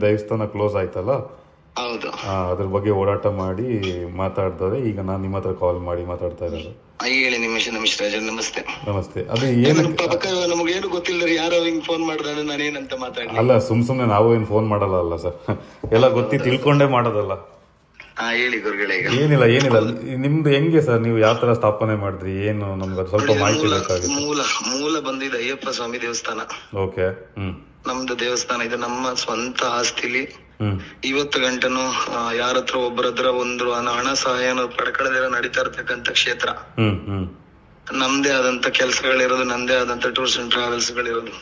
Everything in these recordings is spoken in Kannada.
ದೇವಸ್ಥಾನ ಕ್ಲೋಸ್ ಆಯ್ತಲ್ಲ? ಹೌದು. ಅದ್ರ ಬಗ್ಗೆ ಓಡಾಟ ಮಾಡಿ ಮಾತಾಡ್ತಾರೆ. ಈಗ ನಾನು ನಿಮ್ಮ ಹತ್ರ ಕಾಲ್ ಮಾಡಿ ಮಾತಾಡ್ತಾ ಇರೋದು. ಹೇಳಿ ನಿಮಿಷ ನಿಮಿಷ ರಾಜ ನಮಸ್ತೆ. ನಮಸ್ತೆ. ಅದು ಏನು ನಮಗೆ ಏನು ಗೊತ್ತಿಲ್ಲ ಯಾರೋ ಹಿಂಗ್ ಫೋನ್ ಮಾಡಿದ್ರೆ ನಾನೇನಂತ ಮಾತಾಡ್ಲಿ? ಅಲ್ಲ ಸುಮ್ ಸುಮ್ನೆ ನಾವು ಏನ್ ಫೋನ್ ಮಾಡಲ್ಲ ಅಲ್ಲ ಸರ್ ಎಲ್ಲ ಗೊತ್ತಿ ತಿಳ್ಕೊಂಡೇ ಮಾಡೋದಲ್ಲ. ಹೇಳಿ ಗುರುಗಳೇ ಈಗ. ಏನಿಲ್ಲ ಏನಿಲ್ಲ. ನಿಮ್ದು ಹೆಂಗೆ ಸರ್ ನೀವು ಯಾವ ತರ ಸ್ಥಾಪನೆ ಮಾಡಿದ್ರಿ? ಏನು ನಮ್ಗೆ ಸ್ವಲ್ಪ ಮಾಹಿತಿ ಬೇಕಾಗಿತ್ತು. ಮೂಲ ಮೂಲ ಬಂದಿದೆ ಅಯ್ಯಪ್ಪ ಸ್ವಾಮಿ ದೇವಸ್ಥಾನ. Okay hmm. ನಮ್ದು ದೇವಸ್ಥಾನ ಇದು ನಮ್ಮ ಸ್ವಂತ ಆಸ್ತಿಲಿ. ಇವತ್ತು ಗಂಟನು ಯಾರ ಹತ್ರ ಒಬ್ಬರ ಹತ್ರ ಒಂದು ಹಣ ಸಹಾಯನ ಪಡ್ಕೊಳ್ಳದಿರ ನಡೀತಾ ಇರ್ತಕ್ಕಂತ ಕ್ಷೇತ್ರ. ನಮ್ದೇ ಆದಂತ ಕೆಲ್ಸಗಳಿರೋದು ನಂದೇ ಆದಂತ ಟೂರ್ಸ್ ಅಂಡ್ ಟ್ರಾವೆಲ್ಸ್ ಗಳಿರೋದು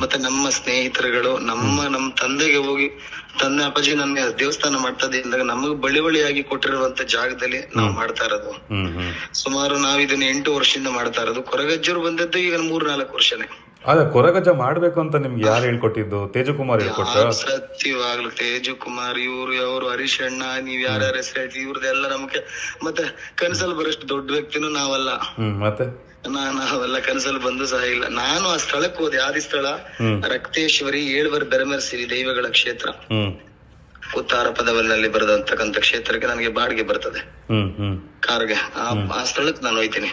ಮತ್ತೆ ನಮ್ಮ ಸ್ನೇಹಿತರುಗಳು ನಮ್ಮ ನಮ್ಮ ತಂದೆಗೆ ಹೋಗಿ ತಂದೆ ಅಪ್ಪಾಜಿ ನಮ್ಗೆ ದೇವಸ್ಥಾನ ಮಾಡ್ತಾ ಇದ್ದಾಗ ನಮಗ್ ಬಳಿ ಬಳಿಯಾಗಿ ಕೊಟ್ಟಿರುವಂತ ಜಾಗದಲ್ಲಿ ನಾವು ಮಾಡ್ತಾ ಇರೋದು. ಸುಮಾರು ನಾವ್ ಇದನ್ನ ಎಂಟು ವರ್ಷದಿಂದ ಮಾಡ್ತಾ ಇರೋದು. ಕೊರಗಜ್ಜರು ಬಂದದ್ದು ಈಗ ಮೂರ್ ನಾಲ್ಕು ವರ್ಷನೇ. ಅದೇ ಕೊರಗಜ್ಜ ಮಾಡ್ಬೇಕು ಅಂತ ನಿಮ್ಗೆ ಯಾರು ಹೇಳ್ಕೊಟ್ಟಿದ್ದು? ತೇಜಕುಮಾರ್ ಹೇಳ್ಕೊಟ್ಟ ಸತ್ಯವಾಗ್ಲು ತೇಜು ಕುಮಾರ್ ಇವ್ರು ಅವರು ಹರೀಶ್ ಅಣ್ಣ ನೀವ್ ಯಾರ್ಯಾರ ಹೆಸರು ಹೇಳ್ತೀವಿ ಇವ್ರದ್ದೆಲ್ಲ ನಮ್ಗೆ ಮತ್ತೆ ಕನಸಲ್ಲಿ ಬರೋಷ್ಟು ದೊಡ್ಡ ವ್ಯಕ್ತಿನೂ ನಾವಲ್ಲ. ಹ್ಮ್ ಮತ್ತೆ? ನಾ- ನಾವೆಲ್ಲ ಕನಸಲ್ಲಿ ಬಂದು ಸಹ ಇಲ್ಲ. ನಾನು ಆ ಸ್ಥಳಕ್ಕೆ ಹೋದೆ ಆದಿ ಸ್ಥಳ ರಕ್ತೇಶ್ವರಿ ಏಳ್ವರ್ ಬೆರಮೆರ್ಸಿರಿ ದೈವಗಳ ಕ್ಷೇತ್ರ. ಉತ್ತಾರ ಪದವಲ್ನಲ್ಲಿ ಬರೆದಂತಕ್ಕಂಥ ಕ್ಷೇತ್ರಕ್ಕೆ ನನಗೆ ಬಾಡಿಗೆ ಬರ್ತದೆ. ಕಾರ್ಗೆ. ಆ ಸ್ಥಳಕ್ಕೆ ನಾನು ಹೋಯ್ತೀನಿ.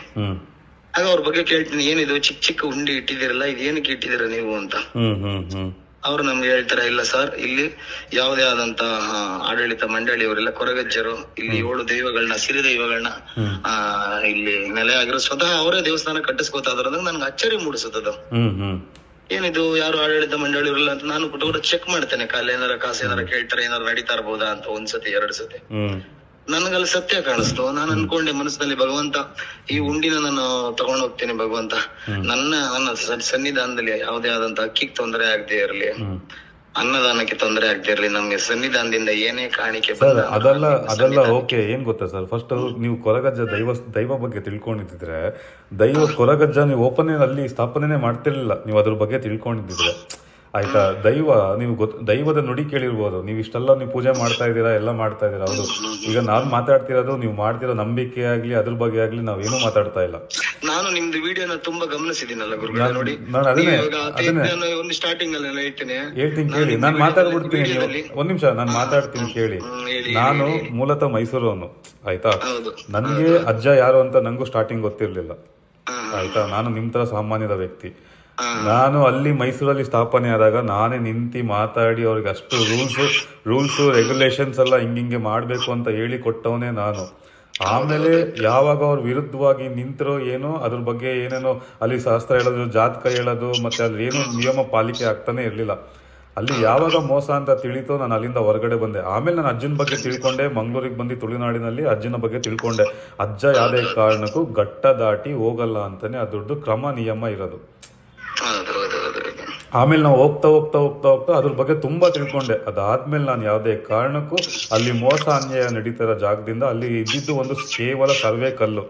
ಆಗ ಅವ್ರ ಬಗ್ಗೆ ಕೇಳ್ತೀನಿ ಏನಿದು ಚಿಕ್ಕ ಚಿಕ್ಕ ಉಂಡಿ ಇಟ್ಟಿದ್ದೀರಲ್ಲ ಇದು ಏನಕ್ಕೆ ಇಟ್ಟಿದ್ದೀರ ನೀವು ಅಂತ. ಅವ್ರು ನಮ್ಗೆ ಹೇಳ್ತಾರೆ ಇಲ್ಲ ಸರ್ ಇಲ್ಲಿ ಯಾವುದೇ ಆದಂತ ಆಡಳಿತ ಮಂಡಳಿಯವರೆಲ್ಲ ಕೊರಗಜ್ಜರು ಇಲ್ಲಿ ಏಳು ದೈವಗಳನ್ನ ಸಿರಿ ದೈವಗಳನ್ನ ಆ ಇಲ್ಲಿ ನೆಲೆ ಆಗಿರೋ ಸ್ವತಃ ಅವರೇ ದೇವಸ್ಥಾನ ಕಟ್ಟಿಸ್ಕೋತಾ ಇದ್ರು ಅಂದ್ರೆ ನನ್ಗೆ ಅಚ್ಚರಿ ಮೂಡಿಸುತ್ತದು ಏನಿದು ಯಾರು ಆಡಳಿತ ಮಂಡಳಿಯವರೆಲ್ಲ ಅಂತ ನಾನು ಕೂಡ ಚೆಕ್ ಮಾಡ್ತೇನೆ ಕಾಲ ಏನಾರ ಕಾಸು ಏನಾರ ಕೇಳ್ತಾರೆ ಏನಾರ ನಡೀತಾ ಇರ್ಬೋದಾ ಅಂತ ಒಂದ್ಸತಿ ಎರಡ್ ಸತಿ. ನನಗಲ್ಲಿ ಸತ್ಯ ಕಾಣಿಸ್ತು. ನಾನು ಅನ್ಕೊಂಡೆ ಮನಸ್ಸಿನಲ್ಲಿ ಭಗವಂತ ಈ ಉಂಡಿನ ನಾನು ತಗೊಂಡ್ ಹೋಗ್ತೇನೆ ಭಗವಂತ. ನನ್ನ ನನ್ನ ಸನ್ನಿಧಾನದಲ್ಲಿ ಯಾವುದೇ ಆದಂತ ಅಕ್ಕಿಗೆ ತೊಂದರೆ ಆಗದೆ ಇರಲಿ. ಅನ್ನದಾನಕ್ಕೆ ತೊಂದರೆ ಆಗದೆ ಇರಲಿ. ನಮ್ಗೆ ಸನ್ನಿಧಾನದಿಂದ ಏನೇ ಕಾಣಿಕೆ ಬಂದ ಅದೆಲ್ಲ ಅದೆಲ್ಲ ಓಕೆ. ಏನ್ ಗೊತ್ತಾ ಸರ್? ಫಸ್ಟ್ ನೀವು ಕೊರಗಜ್ಜ ದೈವ ದೈವ ಬಗ್ಗೆ ತಿಳ್ಕೊಂಡಿದ್ರೆ ದೈವ ಕೊರಗಜ್ಜ ನೀವು ಓಪನ್ ಅಲ್ಲಿ ಸ್ಥಾಪನೆ ಮಾಡ್ತಿರ್ಲಿಲ್ಲ. ನೀವು ಅದ್ರ ಬಗ್ಗೆ ತಿಳ್ಕೊಂಡಿದ್ರೆ ಆಯ್ತಾ? ದೈವ ನೀವು ಗೊತ್ತ ದೈವದ ನುಡಿ ಕೇಳಿರ್ಬೋದು. ನೀವು ಇಷ್ಟೆಲ್ಲ ನೀವು ಪೂಜೆ ಮಾಡ್ತಾ ಇದ್ದೀರಾ ಎಲ್ಲ ಮಾಡ್ತಾ ಇದ್ದೀರಾ ಹೌದು. ಈಗ ನಾನು ಮಾತಾಡ್ತಿರೋದು ನೀವು ಮಾಡ್ತಿರೋ ನಂಬಿಕೆ ಆಗ್ಲಿ ಅದ್ರ ಬಗ್ಗೆ ಆಗ್ಲಿ ಏನು ಮಾತಾಡ್ತಾ ಇಲ್ಲ. ನಾನು ನಿಮ್ದು ವಿಡಿಯೋನ ತುಂಬಾ ಗಮನಿಸಿದ್ದೀನಲ್ಲ ಗುರುಗಳೇ ನೋಡಿ. ನಾನು ಅದನ್ನೇ ಇವಾಗ ಅದನ್ನೇ ಒಂದು ಸ್ಟಾರ್ಟಿಂಗ್ ಅಲ್ಲಿ ಹೇಳ್ತೇನೆ ಹೇಳ್ತೀನಿ ಕೇಳಿ. ನಾನು ಮಾತಾಡ್ಬಿಡ್ತೀನಿ ನೀವು ಒಂದ್ ನಿಮಿಷ ನಾನು ಮಾತಾಡ್ತೀನಿ ಕೇಳಿ. ನಾನು ಮೂಲತಃ ಮೈಸೂರವನು ಆಯ್ತಾ? ನನ್ಗೆ ಅಜ್ಜ ಯಾರು ಅಂತ ನಂಗೂ ಸ್ಟಾರ್ಟಿಂಗ್ ಗೊತ್ತಿರ್ಲಿಲ್ಲ. ಆಯ್ತಾ? ನಾನು ನಿಮ್ ತರ ಸಾಮಾನ್ಯದ ವ್ಯಕ್ತಿ. ನಾನು ಅಲ್ಲಿ ಮೈಸೂರಲ್ಲಿ ಸ್ಥಾಪನೆ ಆದಾಗ ನಾನೇ ನಿಂತಿ ಮಾತಾಡಿ ಅವ್ರಿಗೆ ಅಷ್ಟು ರೂಲ್ಸ್ ರೂಲ್ಸ್ ರೆಗ್ಯುಲೇಷನ್ಸ್ ಎಲ್ಲ ಹಿಂಗಿಂಗೆ ಮಾಡಬೇಕು ಅಂತ ಹೇಳಿ ಕೊಟ್ಟವನೇ ನಾನು. ಆಮೇಲೆ ಯಾವಾಗ ಅವ್ರ ವಿರುದ್ಧವಾಗಿ ನಿಂತರೋ ಏನೋ ಅದ್ರ ಬಗ್ಗೆ ಏನೇನೋ ಅಲ್ಲಿ ಶಾಸ್ತ್ರ ಹೇಳೋದು ಜಾತಕ ಹೇಳೋದು ಮತ್ತೆ ಅಲ್ಲಿ ಏನು ನಿಯಮ ಪಾಲಿಕೆ ಆಗ್ತಾನೆ ಇರಲಿಲ್ಲ. ಅಲ್ಲಿ ಯಾವಾಗ ಮೋಸ ಅಂತ ತಿಳಿತೋ ನಾನು ಅಲ್ಲಿಂದ ಹೊರಗಡೆ ಬಂದೆ. ಆಮೇಲೆ ನಾನು ಅಜ್ಜನ ಬಗ್ಗೆ ತಿಳ್ಕೊಂಡೆ ಮಂಗಳೂರಿಗೆ ಬಂದು ತುಳುನಾಡಿನಲ್ಲಿ ಅಜ್ಜನ ಬಗ್ಗೆ ತಿಳ್ಕೊಂಡೆ. ಅಜ್ಜ ಯಾವುದೇ ಕಾರಣಕ್ಕೂ ಘಟ್ಟ ದಾಟಿ ಹೋಗಲ್ಲ ಅಂತಾನೆ ಅದ್ರದ್ದು ಕ್ರಮ ನಿಯಮ ಇರೋದು. ಆಮೇಲೆ ನಾವು ಹೋಗ್ತಾ ಹೋಗ್ತಾ ಹೋಗ್ತಾ ಹೋಗ್ತಾ ಅದ್ರ ಬಗ್ಗೆ ತುಂಬಾ ತಿಳ್ಕೊಂಡೆ. ಅದಾದ್ಮೇಲೆ ನಾನು ಯಾವುದೇ ಕಾರಣಕ್ಕೂ ಅಲ್ಲಿ ಮೋಸ ಅನ್ಯಾಯ ನಡೀತಾ ಇರೋ ಜಾಗದಿಂದ ಅಲ್ಲಿ ಇದ್ದಿದ್ದು ಒಂದು ಕೇವಲ ಸರ್ವೆ ಕಲ್ಲು.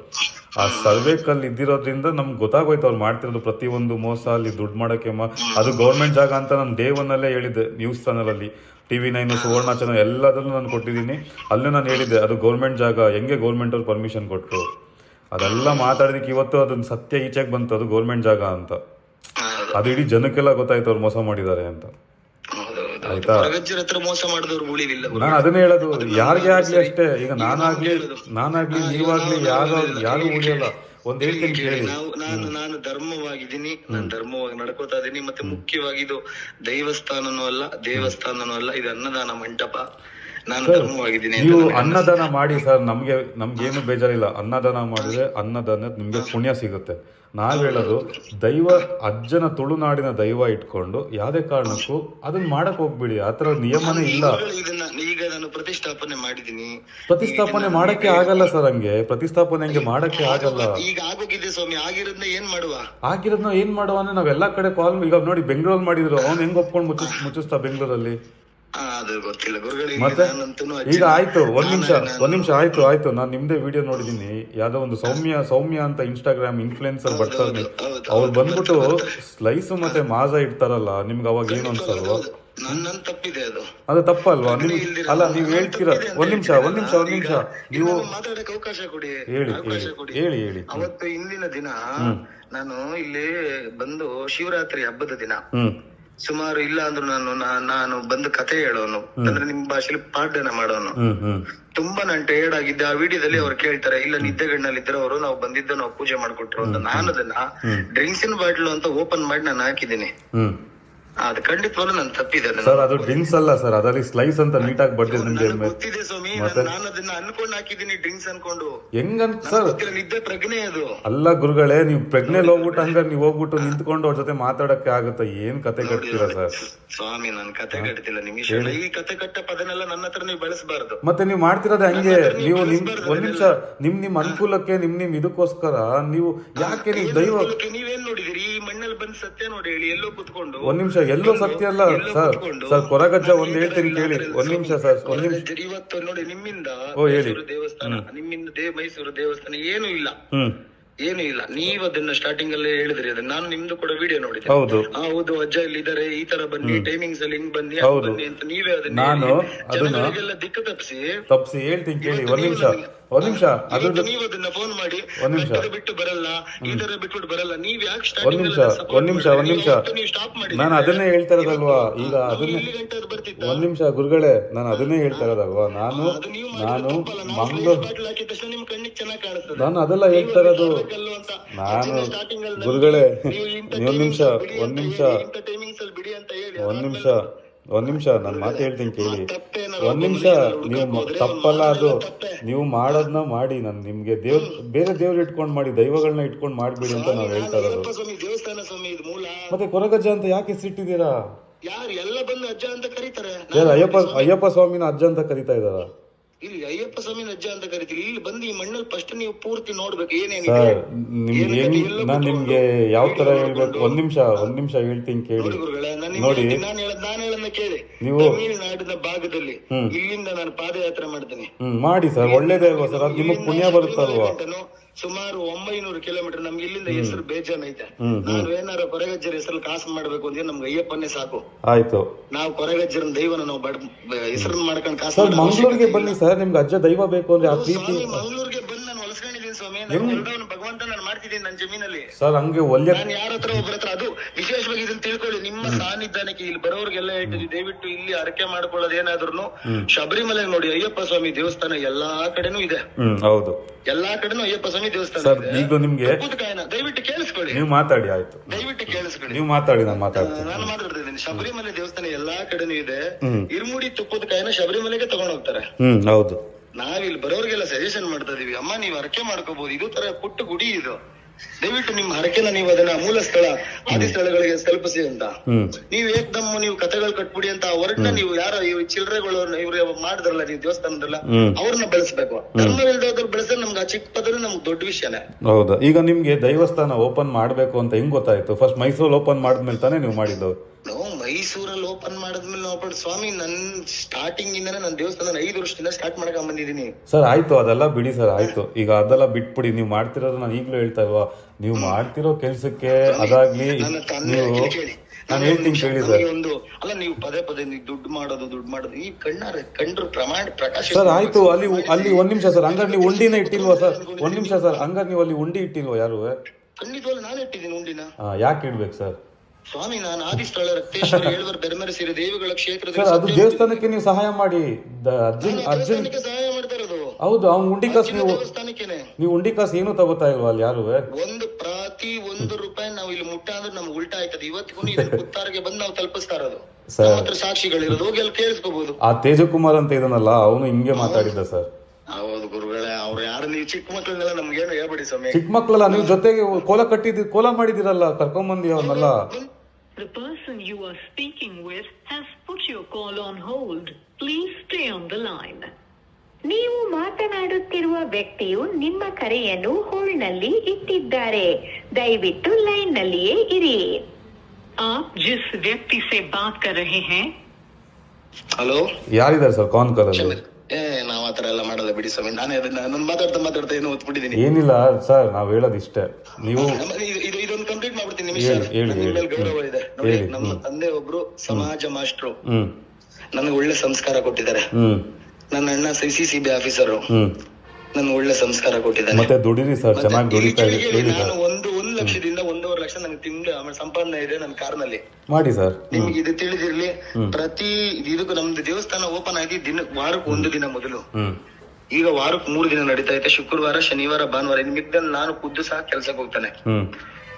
ಆ ಸರ್ವೆ ಕಲ್ಲು ಇದ್ದಿರೋದ್ರಿಂದ ನಮ್ಗೆ ಗೊತ್ತಾಗೋಯ್ತು ಅವ್ರು ಮಾಡ್ತಿರೋದು ಪ್ರತಿಯೊಂದು ಮೋಸ, ಅಲ್ಲಿ ದುಡ್ಡು ಮಾಡೋಕ್ಕೆ ಮ, ಅದು ಗೌರ್ಮೆಂಟ್ ಜಾಗ ಅಂತ ನಾನು ಡೇ ಒನ್ನಲ್ಲೇ ಹೇಳಿದ್ದೆ ನ್ಯೂಸ್ ಚಾನಲಲ್ಲಿ. T V nine, Suvarna channel ಎಲ್ಲದಲ್ಲೂ ನಾನು ಕೊಟ್ಟಿದ್ದೀನಿ. ಅಲ್ಲೂ ನಾನು ಹೇಳಿದ್ದೆ, ಅದು ಗೌರ್ಮೆಂಟ್ ಜಾಗ, ಹೆಂಗೆ ಗೌರ್ಮೆಂಟ್ ಅವ್ರು ಪರ್ಮಿಷನ್ ಕೊಟ್ಟರು ಅದೆಲ್ಲ ಮಾತಾಡಿದಕ್ಕೆ ಇವತ್ತು ಅದನ್ನ ಸತ್ಯ ಈಚೆಗೆ ಬಂತು, ಅದು ಗೌರ್ಮೆಂಟ್ ಜಾಗ ಅಂತ. ಅದು ಇಡೀ ಜನಕ್ಕೆಲ್ಲ ಗೊತ್ತಾಯ್ತು ಅವ್ರು ಮೋಸ ಮಾಡಿದ್ದಾರೆ ಅಂತ. ಆಯ್ತಾ. ನಾನು ಅದನ್ನೇ ಹೇಳೋದು ಯಾರಿಗೆ ಆಗ್ಲಿ ಅಷ್ಟೇ. ಈಗ ನಾನಾಗ್ಲಿ ನಾನಾಗ್ಲಿ ನೀವಾಗ್ಲಿ ಯಾರು ಯಾರು ಉಳಿಯಲ್ಲ. ಒಂದ್ ಹೇಳ್ತೀನಿ ಕೇಳಿ. ನಾವು ನಾನು ನಾನು ಧರ್ಮವಾಗಿದ್ದೀನಿ. ನಾನು ಧರ್ಮವಾಗಿ ನಡ್ಕೋತಾ ಇದ್ದೀನಿ. ಮತ್ತೆ ಮುಖ್ಯವಾಗಿ ಇದು ದೈವಸ್ಥಾನನೂ ಅಲ್ಲ ದೇವಸ್ಥಾನನೂ ಅಲ್ಲ ಇದು ಅನ್ನದಾನ ಮಂಟಪ. ನಾನು ಧರ್ಮವಾಗಿದ್ದೀನಿ ನೀವು ಅನ್ನದಾನ ಮಾಡಿ ಸರ್ ನಮ್ಗೆ ನಮ್ಗೇನು ಬೇಜಾರಿಲ್ಲ. ಅನ್ನದಾನ ಮಾಡಿದ್ರೆ ಅನ್ನದಾನ ನಿಮ್ಗೆ ಪುಣ್ಯ ಸಿಗುತ್ತೆ. ನಾವ್ ಹೇಳೋದು ದೈವ ಅಜ್ಜನ ತುಳುನಾಡಿನ ದೈವ ಇಟ್ಕೊಂಡು ಯಾವುದೇ ಕಾರಣಕ್ಕೂ ಅದನ್ನ ಮಾಡಕ್ ಹೋಗ್ಬಿಡಿ. ಆತರ ನಿಯಮನೇ ಇಲ್ಲ. ಇದನ್ನ ಈಗ ನಾನು ಪ್ರತಿಷ್ಠಾಪನೆ ಮಾಡಿದ್ದೀನಿ. ಪ್ರತಿಷ್ಠಾಪನೆ ಮಾಡಕ್ಕೆ ಆಗಲ್ಲ ಸರ್ ಹಂಗೆ. ಪ್ರತಿಷ್ಠಾಪನೆ ಹಂಗೆ ಮಾಡಕ್ಕೆ ಆಗಲ್ಲ. ಈಗ ಆಗೋಗಿದೆ ಸ್ವಾಮಿ. ಆಗಿರೋದ್ನ ಏನ್ ಮಾಡುವ? ಆಗಿರೋದ್ನ ಏನ್ ಮಾಡುವ ಅಂದ್ರೆ ನಾವ್ ಎಲ್ಲಾ ಕಡೆ ಕಾಲ್ ಈಗ ನೋಡಿ ಬೆಂಗಳೂರಲ್ಲಿ ಮಾಡಿದ್ರು. ಅವ್ನು ಹೆಂಗ್ ಒಪ್ಕೊಂಡು ಮುಚ್ಚಿಸ್ ಮುಚ್ಚಿಸ್ತಾ ಬೆಂಗಳೂರಲ್ಲಿ? ಆ, ಅದು ಗೊತ್ತಿಲ್ಲ. ಗುರುಗಳಿಗೆ ಮತ್ತೆ? ಈಗ ಆಯ್ತು ಒಂದ್ ನಿಮಿಷ ಒಂದ್ ನಿಮಿಷ ಆಯ್ತು ಆಯ್ತು. ನಾನು ನಿಮ್ದೇ ವಿಡಿಯೋ ನೋಡಿದೀನಿ ಯಾವ್ದೋ ಒಂದು ಸೌಮ್ಯ ಸೌಮ್ಯ ಅಂತ ಇನ್ಸ್ಟಾಗ್ರಾಮ್ ಇನ್ಫ್ಲುಯೆನ್ಸರ್ ಬರ್ತಾರೆ ಅವ್ರು ಬಂದ್ಬಿಟ್ಟು ಸ್ಲೈಸ್ ಮತ್ತೆ ಮಾಜಾ ಇಡ್ತಾರಲ್ಲ ನಿಮ್ಗೆ ಅವಾಗ ಏನು ಅನ್ಸಲ್ವಾ? ಅದು. ಅದು ತಪ್ಪಲ್ವಾ? ನಿಮ್ ಅಲ್ಲ ನೀವ್ ಹೇಳ್ತೀರಾ? ಒಂದ್ ನಿಮಿಷ ಒಂದ್ ನಿಮಿಷ ಒಂದ್ ನಿಮಿಷ. ನೀವು ಅವಕಾಶ ಕೊಡಿ ಹೇಳಿ ಹೇಳಿ ಹೇಳಿ ಹೇಳಿ ಅವತ್ತು ಇಂದಿನ ದಿನ ನಾನು ಇಲ್ಲಿ ಬಂದು ಶಿವರಾತ್ರಿ ಹಬ್ಬದ ದಿನ. ಸುಮಾರು ಇಲ್ಲ ಅಂದ್ರು ನಾನು ನಾ- ನಾನು ಬಂದು ಕತೆ ಹೇಳೋನು. ಅಂದ್ರೆ ನಿಮ್ಮ ಭಾಷೆಲಿ ಪಾಠನ ಮಾಡೋನು. ತುಂಬಾ ನಾನು ಟಯರ್ಡ್ ಆಗಿದ್ದೆ. ಆ ವಿಡಿಯೋದಲ್ಲಿ ಅವ್ರು ಕೇಳ್ತಾರೆ ಇಲ್ಲ ನಿದ್ದೆಗಣ್ಣಲ್ಲಿ ಇದ್ರೆ ಅವರು ನಾವು ಬಂದಿದ್ದು ನಾವು ಪೂಜೆ ಮಾಡ್ಕೊಟ್ರು ಅಂತ ನಾನು ಅದನ್ನ ಡ್ರಿಂಕ್ಸಿನ ಬಾಟ್ಲು ಅಂತ ಓಪನ್ ಮಾಡಿ ನಾನು ಹಾಕಿದ್ದೀನಿ. ಅದು ಖಂಡಿತವಾಗ್ಲೂ ನಾನು ತಪ್ಪಿದೆ. ಸರ್ ಅದು ಡ್ರಿಂಕ್ಸ್ ಅಲ್ಲ ಸರ್ ಅದರಲ್ಲಿ ಸ್ಲೈಸ್ ಅಂತ ನೀಟಾಗಿ ಬರ್ದಿದೆ ನಿಮ್ಗೆ ನನಗ್ ಗೊತ್ತಿದೆ ಸ್ವಾಮಿ. ನಾನ್- ನಾನು ಅದನ್ನ ಅನ್ಕೊಂಡು ಹಾಕಿದ್ದೀನಿ ಡ್ರಿಂಕ್ಸ್ ಅನ್ಕೊಂಡು. ಹೆಂಗಂತ ಸರ್ ಗೊತ್ತಿಲ್ಲ ನಿದ್ದೆ ಪ್ರಜ್ಞೆ ಅದು. ಅಲ್ಲ ಗುರುಗಳೇ ನೀವು ಪ್ರೆಗ್ನೆಲ್ ಹೋಗ್ಬಿಟ್ಟು ಹಂಗ ನೀವು ಹೋಗ್ಬಿಟ್ಟು ನಿಂತ್ಕೊಂಡು ಅವ್ರ ಜೊತೆ ಮಾತಾಡಕ್ಕೆ ಆಗುತ್ತಾ? ಏನ್ ಕತೆ ಕಟ್ತೀರಾ ಸರ್ ಸ್ವಾಮಿ ನಾನು ಕತೆ ಕಟ್ತಿಲ್ಲ ನಿಮಿಷ ಈ ಕತೆ ಕಟ್ಟ ಪದನೆಲ್ಲ ನನ್ನ ಹತ್ರ ನೀವು ಬೆಳೆಸಬಾರ್ದು. ಮತ್ತೆ ನೀವು ಮಾಡ್ತಿರೋದು ಹಂಗೆ. ನೀವು ನಿಮ್ ಒಂದ್ ನಿಮಿಷ ನಿಮ್ ನಿಮ್ ಅನುಕೂಲಕ್ಕೆ ನಿಮ್ ನಿಮ್ ಇದಕ್ಕೋಸ್ಕರ ನೀವು ಯಾಕೆ ನೀವು ದೈವ ನೀವೇನ್ ನೋಡಿದಿರಿ ಈ ಮಣ್ಣಲ್ಲಿ ಬಂದ್ ಸತ್ಯ ನೋಡಿ ಹೇಳಿ ಎಲ್ಲೋ ಕುತ್ಕೊಂಡು. ಒಂದ್ ನಿಮಿಷ ಎಲ್ಲೋ ಸತ್ಯ ಅಲ್ಲ ಸರ್. ಸರ್ ಕೊರಗಜ್ಜ ಒಂದ್ ಹೇಳ್ತೀನಿ ಕೇಳಿ ಒಂದ್ ನಿಮಿಷ ಸರ್ ಒಂದ್ ನಿಮಿಷ. ಇವತ್ತು ನೋಡಿ ನಿಮ್ಮಿಂದ ಓ, ಹೇಳಿ. ದೇವಸ್ಥಾನ ನಿಮ್ಮಿಂದ ಮೈಸೂರು ದೇವಸ್ಥಾನ ಏನು ಇಲ್ಲ. ಹ್ಮ್. ಏನು ಇಲ್ಲ. ನೀವ್ ಅದನ್ನ ಸ್ಟಾರ್ಟಿಂಗ್ ಅಲ್ಲೇ ಹೇಳಿದ್ರಿ. ಅದನ್ನ ನಾನು ನಿಮ್ದು ಕೂಡ ವಿಡಿಯೋ ನೋಡಿದೆ ಹೌದು. ಆ, ಹೌದು ಅಜ್ಜ ಇಲ್ಲಿ ಇದಾರೆ ಈ ತರ ಬನ್ನಿ ಟೈಮಿಂಗ್ಸ್ ಅಲ್ಲಿ ಹಿಂಗ್ ಬನ್ನಿ ಹಂಗ್ ಹೌದು. ಬನ್ನಿ ಅಂತ ನೀವೇ ಅದನ್ನ ನಾನು ಹೇಳಿ ಅದನ್ನ- ಜನಗಳಿಗೆಲ್ಲ ದಿಕ್ಕು ತಪ್ಪಿಸಿ. ತಪ್ಸಿ ಹೇಳ್ತೀನಿ ಕೇಳಿ ಒಂದ್ ನಿಮಿಷ. ಒಂದ್ ನಿಮಿಷ. ಅದ್ರ ಇವತ್ತು ನೀವು ಅದನ್ನ ಫೋನ್ ಮಾಡಿ ಒಂದ್ ನಿಮಿಷ. ಬಿಟ್ಟು ಬರಲ್ಲ ಈ ತರ ಬಿಟ್ಬಿಟ್ಟು ಬರಲ್ಲ. ನೀವ್ ಯಾಕೆ ಒಂದ್ ಸ್ಟಾರ್ಟಿಂಗ್ ನಿಮಿಷ ಒಂದ್ ನಿಮಿಷ ಒಂದ್ ನಿಮಿಷ. ನೀವು ಸ್ಟಾಪ್ ಮಾಡಿ ನಾನು ಅದನ್ನೇ ಹೇಳ್ತಾ ಇರೋದಲ್ವಾ? ಈಗ ಅದನ್ನೇ ಇಲ್ಲಿ ಗಂಟೆ ಅದು ಬರ್ತಿತ್ತ? ಒಂದ್ ನಿಮಿಷ ಗುರುಗಳೇ ನಾನು ಅದನ್ನೇ ಹೇಳ್ತಾ ಇರೋದಲ್ವಾ? ನಾನು ಅದು ನೀವು ನಾನು ಮಂಗ್ಳೂರ್ ಬಾಟ್ಲ್ ಹಾಕಿದ ತಕ್ಷಣ ನಿಮ್ ಕಣ್ಣಿಗೆ ಚೆನ್ನಾಗಿ ಕಾಣಿಸ್ತದೆ ನಾನು ಅದೆಲ್ಲ ಹೇಳ್ತಾ ಇರೋದು ನಾನು ಗುರುಗಳೇ ಒಂದು ನಿಮಿಷ ಒಂದ್ ನಿಮಿಷ. ಒಂದ್ ನಿಮಿಷ ಒಂದ್ ನಿಮಿಷ ನಾನು ಮಾತು ಹೇಳ್ತೀನಿ ಕೇಳಿ. ಒಂದ್ ನಿಮಿಷ ನೀವು ತಪ್ಪಲ್ಲ ಅದು ನೀವು ಮಾಡೋದ್ನ ಮಾಡಿ ನಾನು ನಿಮ್ಗೆ ದೇವ್ರ ಬೇರೆ ದೇವ್ರ ಇಟ್ಕೊಂಡು ಮಾಡಿ ದೈವಗಳನ್ನ ಇಟ್ಕೊಂಡು ಮಾಡ್ಬಿಡಿ ಅಂತ ನಾವು ಹೇಳ್ತಾ ಇರೋದು. ಮತ್ತೆ ಕೊರಗಜ್ಜ ಅಂತ ಯಾಕೆ ಹೆಸರಿಟ್ಟಿದ್ದೀರಾ ಅಯ್ಯಪ್ಪ ಅಯ್ಯಪ್ಪ ಸ್ವಾಮಿನ ಅಜ್ಜ ಅಂತ ಕರಿತಾ ಇದಾರ ಇಲ್ಲಿ ಅಯ್ಯಪ್ಪ ಸ್ವಾಮಿ ಅಜ್ಜ ಅಂತ ಕರಿತೀವಿ. ಇಲ್ಲಿ ಬಂದು ಈ ಮಣ್ಣಲ್ಲಿ ಫಸ್ಟ್ ನೀವು ಪೂರ್ತಿ ನೋಡ್ಬೇಕು ಏನೇನಿದೆ. ಸರ್ ನಿಮ್ಗೆ ಹೆಂಗ್ ನಾನ್ ನಿಮ್ಗೆ ಯಾವ ತರ ಹೇಳ್ಬೇಕು? ಒಂದ್ ನಿಮಿಷ ಒಂದ್ ನಿಮಿಷ ಹೇಳ್ತೀನಿ ಕೇಳಿ. ನೋಡಿ ಗುರುಗಳೇ ನಾನು ನೋಡಿ. ನಾನು ಹೇಳದ್ ನಾನು ಕೇಳಿ. ನೀವು- ತಮಿಳುನಾಡಿನ ಭಾಗದಲ್ಲಿ ಇಲ್ಲಿಂದ ನಾನು ಪಾದಯಾತ್ರೆ ಮಾಡ್ತೀನಿ. ಹ್ಮ್ ಮಾಡಿ ಸರ್ ಒಳ್ಳೇದೇ ಅಲ್ವಾ ಸರ್? ಅದು ನಿಮಗ್ ಪುಣ್ಯ ಬರುತ್ತಲ್ವಾ? ಸುಮಾರು ಒಂಬೈನೂರು ಕಿಲೋಮೀಟರ್ ನಮ್ಗೆ ಇಲ್ಲಿಂದ ಹೆಸರು ಬೇಜಾನ್ ಐತೆ. ನಾವು ಏನಾರ ಕೊರಗಜ್ಜರ ಹೆಸರು ಕಾಸು ಮಾಡ್ಬೇಕು ಅಂದ್ರೆ ನಮ್ಗೆ ಅಯ್ಯಪ್ಪನೇ ಸಾಕು. ಆಯ್ತು. ನಾವು ಕೊರಗಜ್ಜರ ದೈವನ ನಾವು ಬಡ ಹೆಸರನ್ನ ಮಾಡ್ಕೊಂಡು ಕಾಸು ಸರ್ ಮಂಗ್ಳೂರ್ಗೆ ಬನ್ನಿ ಸರ್ ನಿಮ್ಗೆ ಅಜ್ಜ ದೈವ ಬೇಕು ಅಂದ್ರೆ ಆ ಪ್ರೀತಿ ಮಂಗ್ಳೂರ್ಗೆ ಬಂದು ನಾನು ಹೊಲಸ್ಕೊಂಡಿದ್ದೀನಿ ಸ್ವಾಮಿ. ನಾನು ಭಗವಂತ ನನ್ನ ಜಮೀನಲ್ಲಿ. ಸರ್ ಹಂಗೆ ನಾನು ಯಾರ ಹತ್ರ ಒಬ್ಬರ ಹತ್ರ ಅದು ವಿಶೇಷವಾಗಿ ಇದನ್ನ ತಿಳ್ಕೊಳ್ಳಿ ನಿಮ್ಮ ಸಾನ್ನಿಧಾನಕ್ಕೆ ಇಲ್ಲಿ ಬರೋರ್ಗೆಲ್ಲ ಹೇಳ್ತೀವಿ ದಯವಿಟ್ಟು ಇಲ್ಲಿ ಅರಕೆ ಮಾಡ್ಕೊಳ್ಳೋದು ಏನಾದ್ರು ಶಬರಿಮಲೆ ನೋಡಿ ಅಯ್ಯಪ್ಪ ಸ್ವಾಮಿ ದೇವಸ್ಥಾನ ಎಲ್ಲಾ ಕಡೆನೂ ಇದೆ. ಹ್ಮ್ ಹೌದು. ಎಲ್ಲಾ ಕಡೆನೂ ಅಯ್ಯಪ್ಪ ಸ್ವಾಮಿ ದೇವಸ್ಥಾನ ಸರ್ ಇದೆ. ನಿಮ್ಗೆ ದಯವಿಟ್ಟು ಕೇಳಿಸ್ಕೊಳ್ಳಿ. ನೀವು ಮಾತಾಡಿ ಆಯ್ತು. ದಯವಿಟ್ಟು ಕೇಳಿಸ್ಕೊಳ್ಳಿ. ನೀವು ಮಾತಾಡಿ ನಾನು ಮಾತಾಡ್ತೀನಿ. ನಾನು ಮಾತಾಡ್ತಿದ್ದೀನಿ. ಶಬರಿಮಲೆ ದೇವಸ್ಥಾನ ಎಲ್ಲಾ ಕಡೆನೂ ಇದೆ. ಇರ್ಮುಡಿ ತುಪ್ಪದ ಕಾಯಿನ ಶಬರಿಮಲೆಗೆ ತಗೊಂಡ್ ಹೋಗ್ತಾರೆ ಹ್ಮ್ ಹೌದು. ನಾವಿಲ್ಲಿ ಬರೋರ್ಗೆಲ್ಲ ಸಜೆಷನ್ ಮಾಡ್ತಾ ಇದೀವಿ. ಅಮ್ಮ ನೀವು ಹರಕೆ ಮಾಡ್ಕೋಬಹುದು ಇದು ತರ ಪುಟ್ಟ ಗುಡಿ ಇದು. ದಯವಿಟ್ಟು ನಿಮ್ಮ ಹರಕೆನ ನೀವು ಅದನ್ನ ಮೂಲ ಸ್ಥಳ ಆದಿ ಸ್ಥಳಗಳಿಗೆ ತಲುಪಿಸಿ ಅಂತ. ನೀವು ಏಕ್ದಮ್ ನೀವು ಕಥೆಗಳು ಕಟ್ಬಿಡಿ ಅಂತ ಹೊರಟ್ನ ನೀವು ಯಾರ ಇವ್ ಚಿಲ್ಲರೆಗಳು ಇವ್ರು ಮಾಡಿದ್ರಲ್ಲ ನೀವು ದೇವಸ್ಥಾನದಲ್ಲ. ಅವ್ರನ್ನ ಬೆಳೆಸ್ಬೇಕು. ಧರ್ಮವಿಲ್ದವ್ರು ಬೆಳೆಸಿದ್ರೆ ನಮ್ಗೆ ಆ ಚಿಕ್ಕ ಪದ್ರೆ ನಮ್ಗೆ ದೊಡ್ಡ ವಿಷಯನೇ. ಹೌದಾ. ಈಗ ನಿಮ್ಗೆ ದೈವಸ್ಥಾನ ಓಪನ್ ಮಾಡ್ಬೇಕು ಅಂತ ಹೆಂಗ್ ಗೊತ್ತಾಯ್ತು? ಫಸ್ಟ್ ಮೈಸೂರು ಓಪನ್ ಮಾಡಿದ್ಮೇಲೆ ತಾನೇ ನೀವು ಮಾಡಿದ್ದು? ಮೈಸೂರಲ್ಲಿ ಓಪನ್ ಮಾಡಿದ್ಮೇಲೆ ನೋಡ್ಬಿಟ್ಟು ಸ್ವಾಮಿ ನನ್ ಸ್ಟಾರ್ಟಿಂಗ್ ಇಂದಾನೆ ನನ್ನ ದೇವಸ್ಥಾನ ಐದು ವರ್ಷದಿಂದ ಸ್ಟಾರ್ಟ್ ಮಾಡಕ್ ಬಂದಿದ್ದೀನಿ. ಸರ್ ಆಯ್ತು ಅದೆಲ್ಲ ಬಿಡಿ ಸರ್ ಆಯ್ತು. ಈಗ ಅದೆಲ್ಲ ಬಿಟ್ಬಿಡಿ ನೀವು ಮಾಡ್ತಿರೋದು ನಾನು ಈಗಲೂ ಹೇಳ್ತಾ ಇಲ್ವಾ? ನೀವು ಮಾಡ್ತಿರೋ ಕೆಲ್ಸಕ್ಕೆ ಅದಾಗ್ಲಿ ನೀವು ನಾನು ಹೇಳ್ತೀನಿ ಕೇಳಿ ಸರ್. ಒಂದು ಅಲ್ಲ ನೀವು ಪದೇ ಪದೇ ನೀವು ದುಡ್ಡು ಮಾಡೋದು ದುಡ್ಡು ಮಾಡೋದು ಈ ಕಣ್ಣಾರೆ ಕಂಡ್ರು ಪ್ರಮಾಣ ಪ್ರಕಾಶ ಸರ್ ಆಯ್ತು ಅಲ್ಲಿ ಅಲ್ಲಿ ಒಂದ್ ನಿಮಿಷ ಸರ್ ಹಂಗಾರೆ ನೀವು ಉಂಡಿನ ಇಟ್ಟಿಲ್ವಾ ಸರ್? ಒಂದ್ ನಿಮಿಷ ಸರ್ ಹಂಗಾರೆ ನೀವು ಅಲ್ಲಿ ಉಂಡಿ ಇಟ್ಟಿಲ್ವಾ ಯಾರು? ಖಂಡಿತವಾಗ್ಲೂ ನಾನು ಇಟ್ಟಿದ್ದೀನಿ ಉಂಡಿನ. ಯಾಕೆ ಇಡ್ಬೇಕು ಸರ್? ಸ್ವಾಮಿ ನಾನು ಆದಿಸ್ಥಳ ರಕ್ತೇಶ್ವರ ಏಳುವರ್ ಬೆರಮೆರೆ ಸೇರಿ ದೇವಿಗಳ ಕ್ಷೇತ್ರದಲ್ಲಿ ಅದು ದೇವಸ್ಥಾನಕ್ಕೆ ನೀವು ಸಹಾಯ ಮಾಡಿ. ಅರ್ಜುನ್ ಅರ್ಜುನ್ ಸಹಾಯ ಮಾಡ್ತಾ ಇರೋದು. ಹೌದು ಅವ್ನು ಉಂಡಿ ಕಾಸು ನೀವು ನೀವು ಉಂಡಿ ಕಾಸು ಏನು ತಗೋತಾ ಇಲ್ವಾ ಅಲ್ಲಿ ಯಾರು? ಒಂದು ಪ್ರತಿ ಒಂದು ರೂಪಾಯಿ ನಾವು ಇಲ್ಲಿ ಮುಟ್ಟ ಅಂದ್ರೆ ನಮ್ಗೆ ಉಲ್ಟಾ ಆಯ್ತದೆ. ಇವತ್ತಿಗೂ ಇದನ್ನ ಕುತ್ತಾರಿಗೆ ಬಂದು ನಾವು ತಲುಪಿಸ್ತಾ ಇರೋದು. ಹತ್ರ ಸಾಕ್ಷಿಗಳಿರೋದು. ಹೋಗಿ ಅಲ್ಲಿ ಕೇಳಿಸ್ಕೋಬಹುದು ಆ ತೇಜಕುಮಾರ್ ಅಂತ ಇದನ್ನಲ್ಲ ಅವನು ಹಿಂಗೆ ಮಾತಾಡಿದ್ದ ಸರ್. ಹೌದು ಗುರುಗಳೇ ಅವ್ರು ಯಾರು ನೀವು ಚಿಕ್ಕ ಮಕ್ಕಳನ್ನೆಲ್ಲ ನಮ್ಗೇನು ಹೇಳ್ಬೇಡಿ ಸ್ವಾಮಿ. ಚಿಕ್ಕ ಮಕ್ಕಳಲ್ಲ ನೀವು ಜೊತೆಗೆ ಕೋಲ ಕಟ್ಟಿದ್ ಕೋಲ ಮಾಡಿದಿರಲ್ಲ ಕರ್ಕೊಂಬಂದಿ ಅವ್ರನ್ನೆಲ್ಲ The person you are speaking with has put your call on hold. Please stay on the line. ನೀವು ಮಾತನಾಡುತ್ತಿರುವ ವ್ಯಕ್ತಿಯು ನಿಮ್ಮ ಕರೆಯನ್ನು ಹೋಲ್ಡ್ನಲ್ಲಿ ಇಟ್ಟಿದ್ದಾರೆ ದಯವಿಟ್ಟು ಲೈನ್ನಲ್ಲಿಯೇ ಇರಿ आप जिस व्यक्ति से बात कर रहे हैं ಹಲೋ ಯಾರಿದ್ದಾರೆ ಸರ್ ಕಾನ್ ಕಾಲ್ ಅಲ್ಲಿ ಏ ನಾವ್ ಆತರ ಎಲ್ಲ ಮಾಡಲ್ಲ ಬಿಡಿ ಸ್ವಾಮಿ ನಾನೇ ಅದನ್ನ ನಾನು ಮಾತಾಡ್ತಾ ಮಾತಾಡ್ತಾ ಏನೋ ಓದ್ಬಿಟ್ಟಿದ್ದೀನಿ ಏನಿಲ್ಲ ಸರ್ ನಾವ್ ಹೇಳೋದ್ ಇಷ್ಟೇ ನೀವು ಇದು ಇದು ಇದೊಂದು ಕಂಪ್ಲೀಟ್ ಮಾಡ್ಬಿಡ್ತೀನಿ ನಿಮಿಷ ಹೇಳಿ, ಹೇಳಿ, ನನ್ನ ಮೇಲೆ ಹೇಳಿ. ಗೌರವ ಇದೆ ನೋಡಿ ನಮ್ಮ ತಂದೆ ಒಬ್ರು ಸಮಾಜ ಮಾಸ್ಟ್ರು ನನಗೆ ಒಳ್ಳೆ ಸಂಸ್ಕಾರ ಕೊಟ್ಟಿದ್ದಾರೆ. ನನ್ನ ಅಣ್ಣ C C C B officer. ನನ್ ಒಳ್ಳೆ ಸಂಸ್ಕಾರ ಕೊಟ್ಟಿದ್ದಾರೆ. ಮತ್ತೆ ದುಡಿರಿ ಸರ್ ಚೆನ್ನಾಗಿ ದುಡಿತಾ ನಾನು ಒಂದು ಒಂದು ಲಕ್ಷದಿಂದ ಒಂದೂವರೆ ಲಕ್ಷ ನನಗೆ ತಿಂಗಳು ಆಮೇಲೆ ಸಂಪಾದನೆ ಇದೆ ನನ್ನ ಕಾರ್ನಲ್ಲಿ. ಮಾಡಿ ಸರ್. ನಿಮ್ಗೆ ಇದು ತಿಳಿದಿರ್ಲಿ ಪ್ರತಿ ಇದಕ್ಕೂ ನಮ್ದು ದೇವಸ್ಥಾನ ಓಪನ್ ಆಗಿ ದಿನ ವಾರಕ್ಕೆ ಒಂದು ದಿನ ಮೊದಲು. ಈಗ ವಾರಕ್ಕೆ ಮೂರು ದಿನ ನಡೀತಾ ಐತೆ. ಶುಕ್ರವಾರ ಶನಿವಾರ ಭಾನುವಾರ ನಿಮಗೆ ಮಿಕ್ಕದಲ್ಲಿ ನಾನು ಖುದ್ದು ಸಹ ಕೆಲ್ಸಕ್ಕೆ ಹೋಗ್ತಾನೆ.